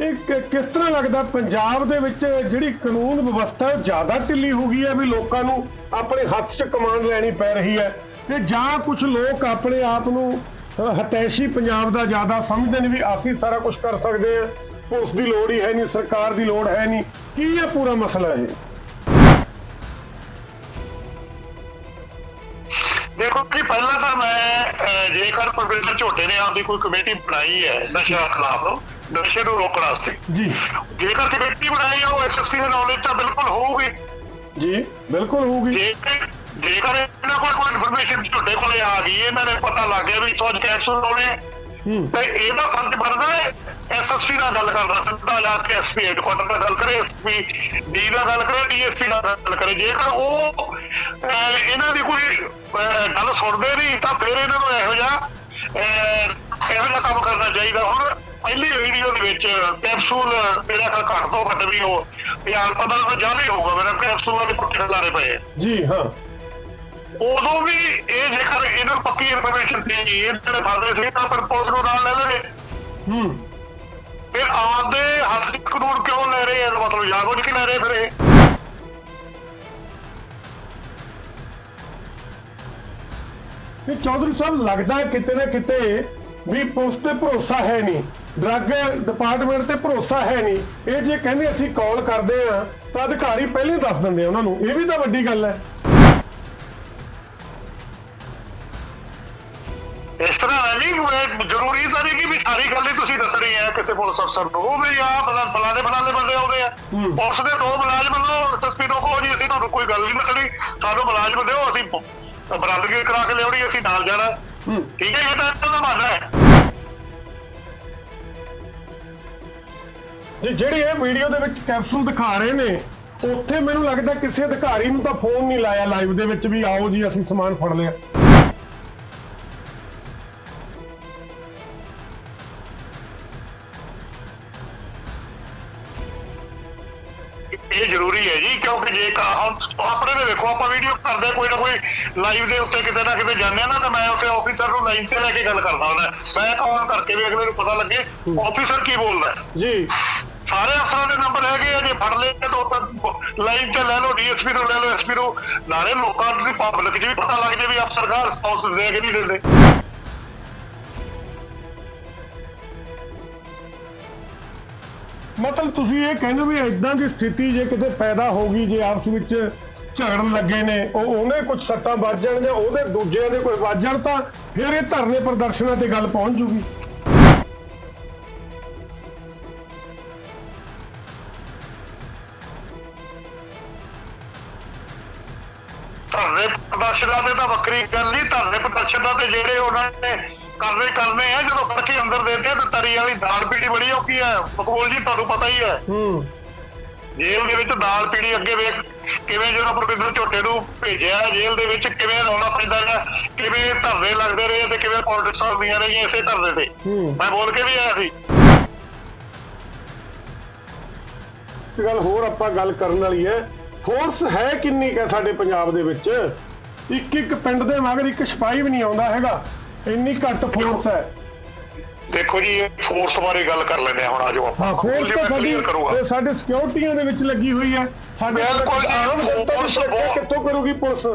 ਇਹ ਕਿਸ ਤਰ੍ਹਾਂ ਲੱਗਦਾ ਪੰਜਾਬ ਦੇ ਵਿੱਚ ਜਿਹੜੀ ਕਾਨੂੰਨ ਵਿਵਸਥਾ ਜ਼ਿਆਦਾ ਢਿੱਲੀ ਹੋ ਗਈ ਹੈ ਵੀ ਲੋਕਾਂ ਨੂੰ ਆਪਣੇ ਹੱਥ 'ਚ ਕਮਾਂਡ ਲੈਣੀ ਪੈ ਰਹੀ ਹੈ ਤੇ ਜਾਂ ਕੁਝ ਲੋਕ ਆਪਣੇ ਆਪ ਨੂੰ ਹਤੈਸ਼ੀ ਪੰਜਾਬ ਦਾ ਜ਼ਿਆਦਾ ਸਮਝਦੇ ਨੇ ਵੀ ਅਸੀਂ ਸਾਰਾ ਕੁਝ ਕਰ ਸਕਦੇ ਹਾਂ, ਪੁਲਿਸ ਦੀ ਲੋੜ ਹੀ ਹੈ ਨਹੀਂ, ਸਰਕਾਰ ਦੀ ਲੋੜ ਹੈ ਨਹੀਂ। ਕੀ ਹੈ ਪੂਰਾ ਮਸਲਾ ਇਹ? ਦੇਖੋ ਕਿ ਪਹਿਲਾਂ ਤਾਂ ਮੈਂ ਜੇਕਰ ਪ੍ਰੋਫੈਸਰ ਝੋਟੇ ਨੇ ਆਪਦੀ ਕੋਈ ਕਮੇਟੀ ਬਣਾਈ ਹੈ ਨਸ਼ਾ ਖਿਲਾਫ ਨਸ਼ੇ ਨੂੰ ਰੋਕਣ ਵਾਸਤੇ। ਜੀ। ਜੇਕਰ ਕਮੇਟੀ ਬਣਾਈ ਹੈ ਉਹ ਐਸਐਸਪੀ ਦੇ ਨੌਲੇਜ ਤਾਂ ਬਿਲਕੁਲ ਹੋਊਗੀ। ਜੀ ਬਿਲਕੁਲ ਹੋਊਗੀ। ਜੇਕਰ ਜੇਕਰ ਇਹਨਾਂ ਕੋਲ ਕੋਈ ਇਨਫੋਰਮੇਸ਼ਨ ਝੋਟੇ ਕੋਲੇ ਆ ਗਈ ਇਹਨਾਂ ਨੇ ਪਤਾ ਲੱਗ ਗਿਆ ਵੀ ਇੱਥੋਂ ਕੈਪਸੂਲ ਲਾਉਣੇ ਆ, ਤੇ ਇਹਦਾ ਫਰਜ਼ ਬਣਦਾ ਹੈ ਐਸਐਸਪੀ ਨਾਲ ਗੱਲ ਕਰਦਾ ਸਿੱਧਾ ਜਾ ਕੇ ਐਸਪੀ ਹੈਡਕੁਆਟਰ ਨਾਲ ਗੱਲ ਕਰੇ ਐਸਪੀ ਡੀ ਨਾਲ ਗੱਲ ਕਰੇ ਡੀਐਸਪੀ ਨਾਲ ਗੱਲ ਕਰੇ। ਜੇਕਰ ਉਹ ਇਹਨਾਂ ਦੀ ਕੋਈ ਗੱਲ ਸੁਣਦੇ ਨਹੀਂ ਤਾਂ ਫਿਰ ਇਹਨਾਂ ਨੂੰ ਇਹੋ ਜਿਹਾ ਇਹੋ ਜਿਹਾ ਕੰਮ ਕਰਨਾ ਚਾਹੀਦਾ। ਹੁਣ ਪਹਿਲੀ ਵੀਡੀਓ ਦੇ ਵਿੱਚ ਕੈਪਸੂਲ ਮੇਰਾ ਖਿਆਲ ਘੱਟ ਤੋਂ ਘੱਟ ਵੀ ਉਹ ਯਾਰ ਪਤਾ ਤਾਂ ਜ਼ਿਆਦਾ ਹੀ ਹੋਊਗਾ ਮੇਰਾ ਕੈਪਸੂਲਾਂ ਦੇ ਪੁੱਠੇ ਲਾਰੇ ਪਏ। ਜੀ ਹਾਂ। ਉਦੋਂ ਵੀ ਇਹ ਜੇਕਰ ਇਹਨਾਂ ਨੂੰ ਪੱਕੀ ਇਨਫੋਰਮੇਸ਼ਨ ਸੀ ਇਹਨਾਂ ਨੇ ਫੜਦੇ ਸੀ ਤਾਂ ਪੁਲਿਸ ਨੂੰ ਨਾਲ ਲੈ ਲੈਣੇ ਹੂੰ। ਫਿਰ ਆਪਦੇ ਹੱਥ ਦੀ ਕਾਨੂੰਨ ਕਿਉਂ ਲੈ ਰਹੇ ਆ ਮਤਲਬ ਜਾਗੋ ਕਿ ਲੈ ਰਹੇ ਫਿਰ ਇਹ। ਇਹ ਚੌਧਰੀ ਸਾਹਿਬ ਲੱਗਦਾ ਕਿਤੇ ਨਾ ਕਿਤੇ ਵੀ ਪੁਲਿਸ ਤੇ ਭਰੋਸਾ ਹੈ ਨਹੀਂ। ਡਰੱਗ ਡਿਪਾਰਟਮੈਂਟ ਤੇ ਭਰੋਸਾ ਹੈ ਨਹੀਂ। ਇਹ ਜੇ ਕਹਿੰਦੇ ਅਸੀਂ ਕਾਲ ਕਰਦੇ ਆ ਤਾਂ ਅਧਿਕਾਰੀ ਪਹਿਲਾਂ ਦੱਸ ਦਿੰਦੇ ਆ ਉਹਨਾਂ ਨੂੰ। ਇਹ ਵੀ ਤਾਂ ਵੱਡੀ ਗੱਲ ਹੈ। ਇਸ ਤਰ੍ਹਾਂ ਹੈ ਜੀ ਇਹ ਜ਼ਰੂਰੀ ਤਾਂ ਨਹੀਂ ਕਿ ਵੀ ਸਾਰੀ ਗੱਲ ਹੀ ਤੁਸੀਂ ਦੱਸਣੀ ਹੈ ਕਿਸੇ ਪੁਲਿਸ ਅਫਸਰ ਨੂੰ। ਉਹ ਵੀ ਆ ਫਲਾਣੇ ਫਲਾਣੇ ਬੰਦੇ ਆਉਂਦੇ ਆ। ਪੁਲਿਸ ਦੇ ਦੋ ਮੁਲਾਜ਼ਮ ਨੂੰ ਤਸਵੀਰ ਨੂੰ ਜੀ ਅਸੀਂ ਤੁਹਾਨੂੰ ਕੋਈ ਗੱਲ ਨਹੀਂ ਦੱਸਣੀ। ਸਾਨੂੰ ਮੁਲਾਜ਼ਮ ਦਿਓ ਅਸੀਂ ਬਰਾਦਰੀ ਕਰਾ ਕੇ ਲਿਆਉਣੀ ਅਸੀਂ ਨਾਲ ਜਾਣਾ। ਠੀਕ ਹੈ ਇਹ ਤਾਂ ਇਹਨਾਂ ਦਾ ਮੰਨਣਾ ਹੈ। ਜੀ ਜਿਹੜੀ ਇਹ ਵੀਡੀਓ ਦੇ ਵਿੱਚ ਕੈਪਸੂਲ ਦਿਖਾ ਰਹੇ ਨੇ ਉੱਥੇ ਮੈਨੂੰ ਲੱਗਦਾ ਕਿਸੇ ਅਧਿਕਾਰੀ ਨੂੰ ਤਾਂ ਫੋਨ ਨਹੀਂ ਲਾਇਆ ਲਾਈਵ ਦੇ ਵਿੱਚ ਵੀ ਆਓ ਜੀ ਅਸੀਂ ਸਮਾਨ ਫੜ ਲਿਆ। ਇਹ ਜ਼ਰੂਰੀ ਹੈ ਜੀ ਕਿਉਂਕਿ ਜੇ ਕਾ- ਹੁਣ ਆਪਣੇ ਦੇ ਵੇਖੋ ਆਪਾਂ ਵੀਡੀਓ ਕਰਦੇ ਕੋਈ ਨਾ ਕੋਈ ਲਾਈਵ ਦੇ ਉੱਤੇ ਕਿਤੇ ਨਾ ਕਿਤੇ ਜਾਂਦੇ ਆ ਨਾ ਤਾਂ ਮੈਂ ਉੱਥੇ ਆਫੀਸਰ ਨੂੰ ਲਾਈਨ ਤੇ ਲੈ ਕੇ ਗੱਲ ਕਰਦਾ ਹੁੰਦਾ। ਮੈਂ ਕਾਲ ਕਰਕੇ ਵੀ ਅਗਲੇ ਨੂੰ ਪਤਾ ਲੱਗੇ ਆਫੀਸਰ ਕੀ ਬੋਲਦਾ? ਹੈ। ਜੀ। ਸਾਰੇ ਅਫਸਰਾਂ ਦੇ ਨੰਬਰ ਹੈਗੇ ਆ, ਜੇ ਫੜ ਲਏ ਤਾਂ ਲਾਈਨ ਤੇ ਲੈ ਲਓ ਡੀਐਸਪੀ ਨੂੰ ਲੈ ਲਓ ਐਸਪੀ ਨੂੰ ਨਾਲੇ ਲੋਕਾਂ ਦੀ ਪਬਲਿਕ 'ਚ ਵੀ ਪਤਾ ਲੱਗ ਜੇ ਵੀ ਅਫਸਰ ਘਰ ਰਿਸਪੌਂਸ ਦੇ ਕੇ ਨਹੀਂ ਦਿੰਦੇ। ਮਤਲਬ ਤੁਸੀਂ ਇਹ ਕਹਿੰਦੇ ਹੋ ਵੀ ਇਦਾਂ ਦੀ ਸਥਿਤੀ ਜੇ ਕਿਤੇ ਪੈਦਾ ਹੋ ਗਈ, ਜੇ ਆਪਸ ਵਿੱਚ ਝਗੜਨ ਲੱਗੇ ਨੇ, ਉਹ ਉਹਨੇ ਕੁਝ ਸੱਟਾਂ ਵੱਜ ਜਾਣ ਜਾਂ ਉਹਦੇ ਦੂਜਿਆਂ ਦੇ ਕੋਈ ਵੱਜ ਜਾਣ ਤਾਂ ਫਿਰ ਇਹ ਧਰਨੇ ਪ੍ਰਦਰਸ਼ਨਾਂ ਤੇ ਗੱਲ ਪਹੁੰਚ ਜੂਗੀ। ਧਰਨੇ ਪ੍ਰਦਰਸ਼ਨਾਂ ਦੇ ਤਾਂ ਵੱਖਰੀ ਗੱਲ ਨਹੀਂ ਧਰਨੇ ਪ੍ਰਦਰਸ਼ਨਾਂ ਤੇ ਜਿਹੜੇ ਉਹਨਾਂ ਨੇ ਕਰਨੇ ਕਰਨੇ ਆ ਜਦੋਂ ਫੜ ਕੇ ਅੰਦਰ ਦੇਤੇ ਤੇ ਤਰੀ ਵਾਲੀ ਦਾਲ ਪੀੜੀ ਬੜੀ ਔਖੀ ਹੈ ਮਕਬੂਲ ਜੀ ਤੁਹਾਨੂੰ ਪਤਾ ਹੀ ਹੈ ਹੂੰ। ਜੇਲ੍ਹ ਦੇ ਵਿੱਚ ਦਾਲ ਪੀੜੀ ਅੱਗੇ ਵੇਖ ਕਿਵੇਂ ਜਦੋਂ ਪ੍ਰੋਫੈਸਰ ਝੋਟੇ ਨੂੰ ਭੇਜਿਆ ਜੇਲ੍ਹ ਦੇ ਵਿੱਚ ਕਿਵੇਂ ਰੌਲਾ ਪੈਂਦਾ ਰਿਹਾ ਕਿਵੇਂ ਧਰਨੇ ਲੱਗਦੇ ਰਹੇ ਤੇ ਕਿਵੇਂ ਪੋਲਿਟਿਕਸ ਹੁੰਦੀਆਂ ਰਹੀਆਂ ਇਸੇ ਧਰਨੇ ਤੇ। ਹੂੰ। ਮੈਂ ਬੋਲ ਕੇ ਵੀ ਆਇਆ ਸੀ। ਗੱਲ ਹੋਰ ਆਪਾਂ ਗੱਲ ਕਰਨ ਵਾਲੀ ਹੈ ਫੋਰਸ ਹੈ ਕਿੰਨੀ ਕੁ ਸਾਡੇ ਪੰਜਾਬ ਦੇ ਵਿੱਚ? ਇੱਕ ਇੱਕ ਪਿੰਡ ਦੇ ਮਗਰ ਇੱਕ ਸਿਪਾਹੀ ਵੀ ਨਹੀਂ ਆਉਂਦਾ ਹੈਗਾ। ਇੰਨੀ ਘੱਟ ਫੋਰਸ ਹੈ। ਦੇਖੋ ਜੀ ਫੋਰਸ ਬਾਰੇ ਗੱਲ ਕਰ ਲੈਂਦੇ ਹੁਣ ਆਜੋ ਆਪਾਂ। ਹਾਂ ਫੋਰਸ ਤਾਂ ਸਾਡੀ ਇਹ ਸਾਡੇ ਸਿਕਿਉਰਟੀਆਂ ਦੇ ਵਿੱਚ ਲੱਗੀ ਹੋਈ ਹੈ। ਸਾਡੇ ਆਮ ਜਨਤਾ force ਸੁਰੱਖਿਆ ਕਿੱਥੋਂ ਕਰੂਗੀ ਪੁਲਿਸ?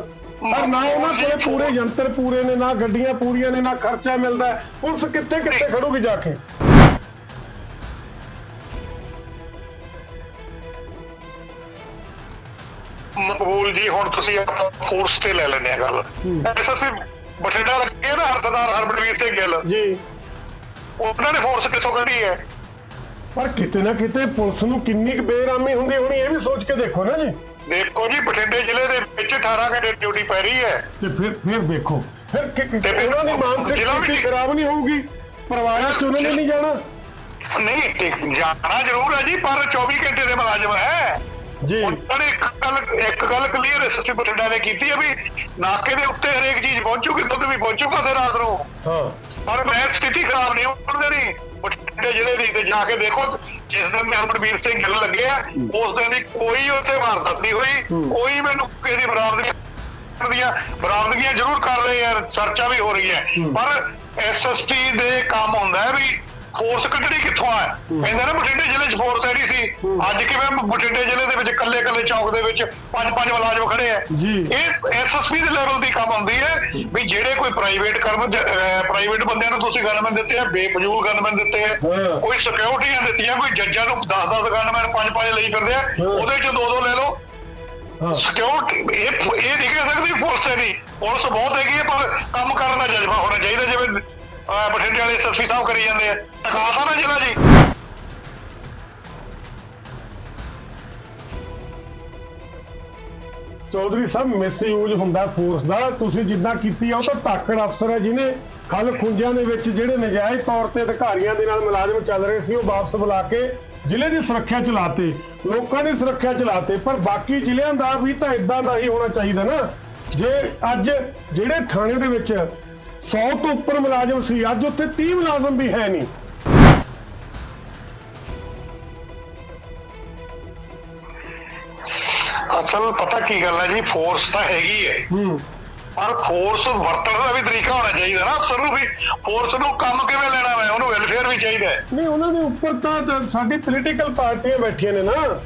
ਪਰ ਨਾ ਉਹਨਾਂ ਕੋਲੇ ਪੂਰੇ ਯੰਤਰ ਪੂਰੇ ਨੇ ਨਾ ਗੱਡੀਆਂ ਪੂਰੀਆਂ ਨੇ ਨਾ ਖਰਚਾ ਮਿਲਦਾ। ਪੁਲਿਸ ਕਿੱਥੇ ਕਿੱਥੇ ਖੜੂਗੀ ਜਾ ਕੇ? ਮਕਬੂਲ ਜੀ ਹੁਣ ਤੁਸੀਂ ਆਪਾਂ ਫੋਰਸ ਤੇ ਲੈ ਲੈਂਦੇ ਆ ਗੱਲ। ਐਸਐਸਪੀ ਬਠਿੰਡਾ ਲੱਗੇ ਨਾ ਹਰਦਦਾਰ ਹਰਮਨਵੀਰ ਸਿੰਘ ਗਿੱਲ? ਜੀ। ਉਹਨਾਂ ਨੇ ਫੋਰਸ ਕਿੱਥੋਂ ਕੱਢੀ ਹੈ? ਪਰ ਕਿਤੇ ਨਾ ਕਿਤੇ ਪੁਲਿਸ ਨੂੰ ਕਿੰਨੀ ਕੁ ਬੇਰਾਮੀ ਹੁੰਦੀ ਹੋਣੀ ਇਹ ਵੀ ਸੋਚ ਕੇ ਦੇਖੋ ਨਾ ਜੀ। ਦੇਖੋ ਜੀ ਬਠਿੰਡੇ ਜ਼ਿਲ੍ਹੇ ਦੇ ਵਿੱਚ 18 ਘੰਟੇ ਡਿਊਟੀ ਪੈ ਰਹੀ ਹੈ। ਤੇ ਫਿਰ ਫਿਰ ਦੇਖੋ। ਫਿਰ ਉਹਨਾਂ ਦੀ ਮਾਨਸਿਕ ਸਥਿਤੀ ਖਰਾਬ ਨਹੀਂ ਹੋਊਗੀ? ਪਰਿਵਾਰਾਂ ਚ ਉਹਨਾਂ ਨੇ ਨਹੀਂ ਜਾਣਾ? ਨਹੀਂ ਜਾਣਾ ਜ਼ਰੂਰ ਹੈ ਜੀ ਪਰ 24 ਘੰਟੇ ਦੇ ਮੁਲਾਜ਼ਮ ਹੈ। ਜੀ। ਨੇ ਇੱਕ ਗੱਲ ਇੱਕ ਗੱਲ ਕਲੀਅਰ ਐਸਐਸਪੀ ਬਠਿੰਡਾ ਨੇ ਕੀਤੀ ਹੈ ਵੀ ਨਾਕੇ ਦੇ ਉੱਤੇ ਹਰੇਕ ਚੀਜ਼ ਪਹੁੰਚੂਗੀ ਦੁੱਧ ਵੀ ਪਹੁੰਚੂਗਾ ਤੇ ਰਾਤ ਨੂੰ। ਹਾਂ। ਪਰ ਮੈਂ ਸਥਿਤੀ ਖਰਾਬ ਨਹੀਂ ਹੋਣ ਦੇਣੀ ਬਠਿੰਡੇ ਜ਼ਿਲ੍ਹੇ ਦੀ ਤੇ ਜਾ ਕੇ ਦੇਖੋ ਜਿਸ ਦਿਨ ਹਰਮਨਵੀਰ ਸਿੰਘ ਗਿੱਲ ਲੱਗੇ ਆ ਉਸ ਦਿਨ ਦੀ ਕੋਈ ਉੱਥੇ ਵਾਰਦਾਤ ਨਹੀਂ ਹੋਈ। ਕੋਈ ਮੈਨੂੰ ਕਿਹਦੀ ਬਰਾਮਦਗੀ ਦੀਆਂ ਬਰਾਮਦਗੀਆਂ ਜ਼ਰੂਰ ਕਰ ਰਹੇ ਆ ਚਰਚਾ ਵੀ ਹੋ ਰਹੀ ਹੈ। ਪਰ ਐਸਐਸਟੀ ਦੇ ਕੰਮ ਹੁੰਦਾ ਵੀ ਫੋਰਸ ਕੱਢਣੀ ਕਿੱਥੋਂ ਆ? ਕਹਿੰਦੇ ਨਾ ਬਠਿੰਡੇ ਜ਼ਿਲ੍ਹੇ 'ਚ ਫੋਰਸ ਹੈ ਨਹੀਂ ਸੀ। ਅੱਜ ਕਿਵੇਂ ਬਠਿੰਡੇ ਜ਼ਿਲ੍ਹੇ ਦੇ ਵਿੱਚ ਕੱਲੇ ਕੱਲੇ ਚੌਕ ਦੇ ਵਿੱਚ ਪੰਜ ਪੰਜ ਮੁਲਾਜ਼ਮ ਖੜੇ ਆ? ਜੀ। ਇਹ ਐਸਐਸਪੀ ਦੇ ਲੈਵਲ ਦੀ ਕੰਮ ਹੁੰਦੀ ਹੈ ਵੀ ਜਿਹੜੇ ਕੋਈ ਪ੍ਰਾਈਵੇਟ ਕਰਮ ਪ੍ਰਾਈਵੇਟ ਬੰਦਿਆਂ ਨੂੰ ਤੁਸੀਂ ਗਨਮੈਨ ਦਿੱਤੇ ਆ ਬੇਫਜ਼ੂਲ ਗਨਮੈਨ ਦਿੱਤੇ ਆ। ਕੋਈ ਸਿਕਿਉਰਿਟੀਆਂ ਦਿੱਤੀਆਂ ਕੋਈ ਜੱਜਾਂ ਨੂੰ 10-10 ਗਨਮੈਨ ਪੰਜ ਪੰਜ ਲਈ ਫਿਰਦੇ ਆ। ਉਹਦੇ 'ਚ ਦੋ ਦੋ ਲੈ ਲਓ। ਸਿਕਿਉਰਿਟੀ ਇਹ ਇਹ ਨਹੀਂ ਕਹਿ ਸਕਦੀ ਪੁਲਿਸ ਹੈ ਨਹੀਂ। ਪੁਲਿਸ ਬਹੁਤ ਹੈਗੀ ਹੈ ਪਰ ਕੰਮ ਕਰਨ ਦਾ ਜਜ਼ਬਾ ਹੋਣਾ ਚਾਹੀਦਾ ਜਿਵੇਂ ਅਹ, ਬਠਿੰਡੇ ਵਾਲੇ ਐਸਐਸਪੀ ਸਾਹਿਬ ਕਰੀ ਜਾਂਦੇ ਆ। ਟਕਾਤਾ ਨਾ ਜ਼ਿਲ੍ਹਾ ਜੀ। ਚੌਧਰੀ ਸਾਹਿਬ ਮਿਸਯੂਜ਼ ਹੁੰਦਾ ਫੋਰਸ ਦਾ। ਤੁਸੀਂ ਜਿੱਦਾਂ ਕੀਤੀ ਆ ਉਹ ਤਾਂ ਧਾਕੜ ਅਫਸਰ ਹੈ ਜਿਹਨੇ ਖਲ ਖੁੰਝਾਂ ਦੇ ਵਿੱਚ ਜਿਹੜੇ ਨਜਾਇਜ਼ ਤੌਰ ਤੇ ਅਧਿਕਾਰੀਆਂ ਦੇ ਨਾਲ ਮੁਲਾਜ਼ਮ ਚੱਲ ਰਹੇ ਸੀ ਉਹ ਵਾਪਸ ਬੁਲਾ ਕੇ ਜ਼ਿਲ੍ਹੇ ਦੀ ਸੁਰੱਖਿਆ ਚਲਾਤੇ ਲੋਕਾਂ ਦੀ ਸੁਰੱਖਿਆ ਚਲਾਤੇ ਪਰ ਬਾਕੀ ਜ਼ਿਲ੍ਹਿਆਂ ਦਾ ਵੀ ਤਾਂ ਇਦਾਂ ਦਾ ਹੀ ਹੋਣਾ ਚਾਹੀਦਾ ਨਾ। ਜੇ ਅੱਜ ਜਿਹੜੇ ਥਾਣੇ ਦੇ ਵਿੱਚ 100 ਤੋਂ ਉੱਪਰ ਮੁਲਾਜ਼ਮ ਸੀ। ਅੱਜ ਉੱਥੇ 30 ਮੁਲਾਜ਼ਮ ਵੀ ਹੈ ਨਹੀਂ। ਅਸਲ ਪਤਾ ਕੀ ਗੱਲ ਹੈ ਜੀ ਫੋਰਸ ਤਾਂ ਹੈਗੀ ਹੈ। ਹੂੰ। ਪਰ ਫੋਰਸ ਵਰਤਣ ਦਾ ਵੀ ਤਰੀਕਾ ਹੋਣਾ ਚਾਹੀਦਾ ਨਾ ਅਫਸਰ ਨੂੰ ਵੀ। ਫੋਰਸ ਨੂੰ ਕੰਮ ਕਿਵੇਂ ਲੈਣਾ ਵਾ ਉਹਨੂੰ ਵੈਲਫੇਅਰ ਵੀ ਚਾਹੀਦਾ ਹੈ। ਨਹੀਂ ਉਹਨਾਂ ਦੇ ਉੱਪਰ ਤਾਂ ਸਾਡੀ ਪੋਲੀਟੀਕਲ ਪਾਰਟੀਆਂ ਬੈਠੀਆਂ ਨੇ ਨਾ।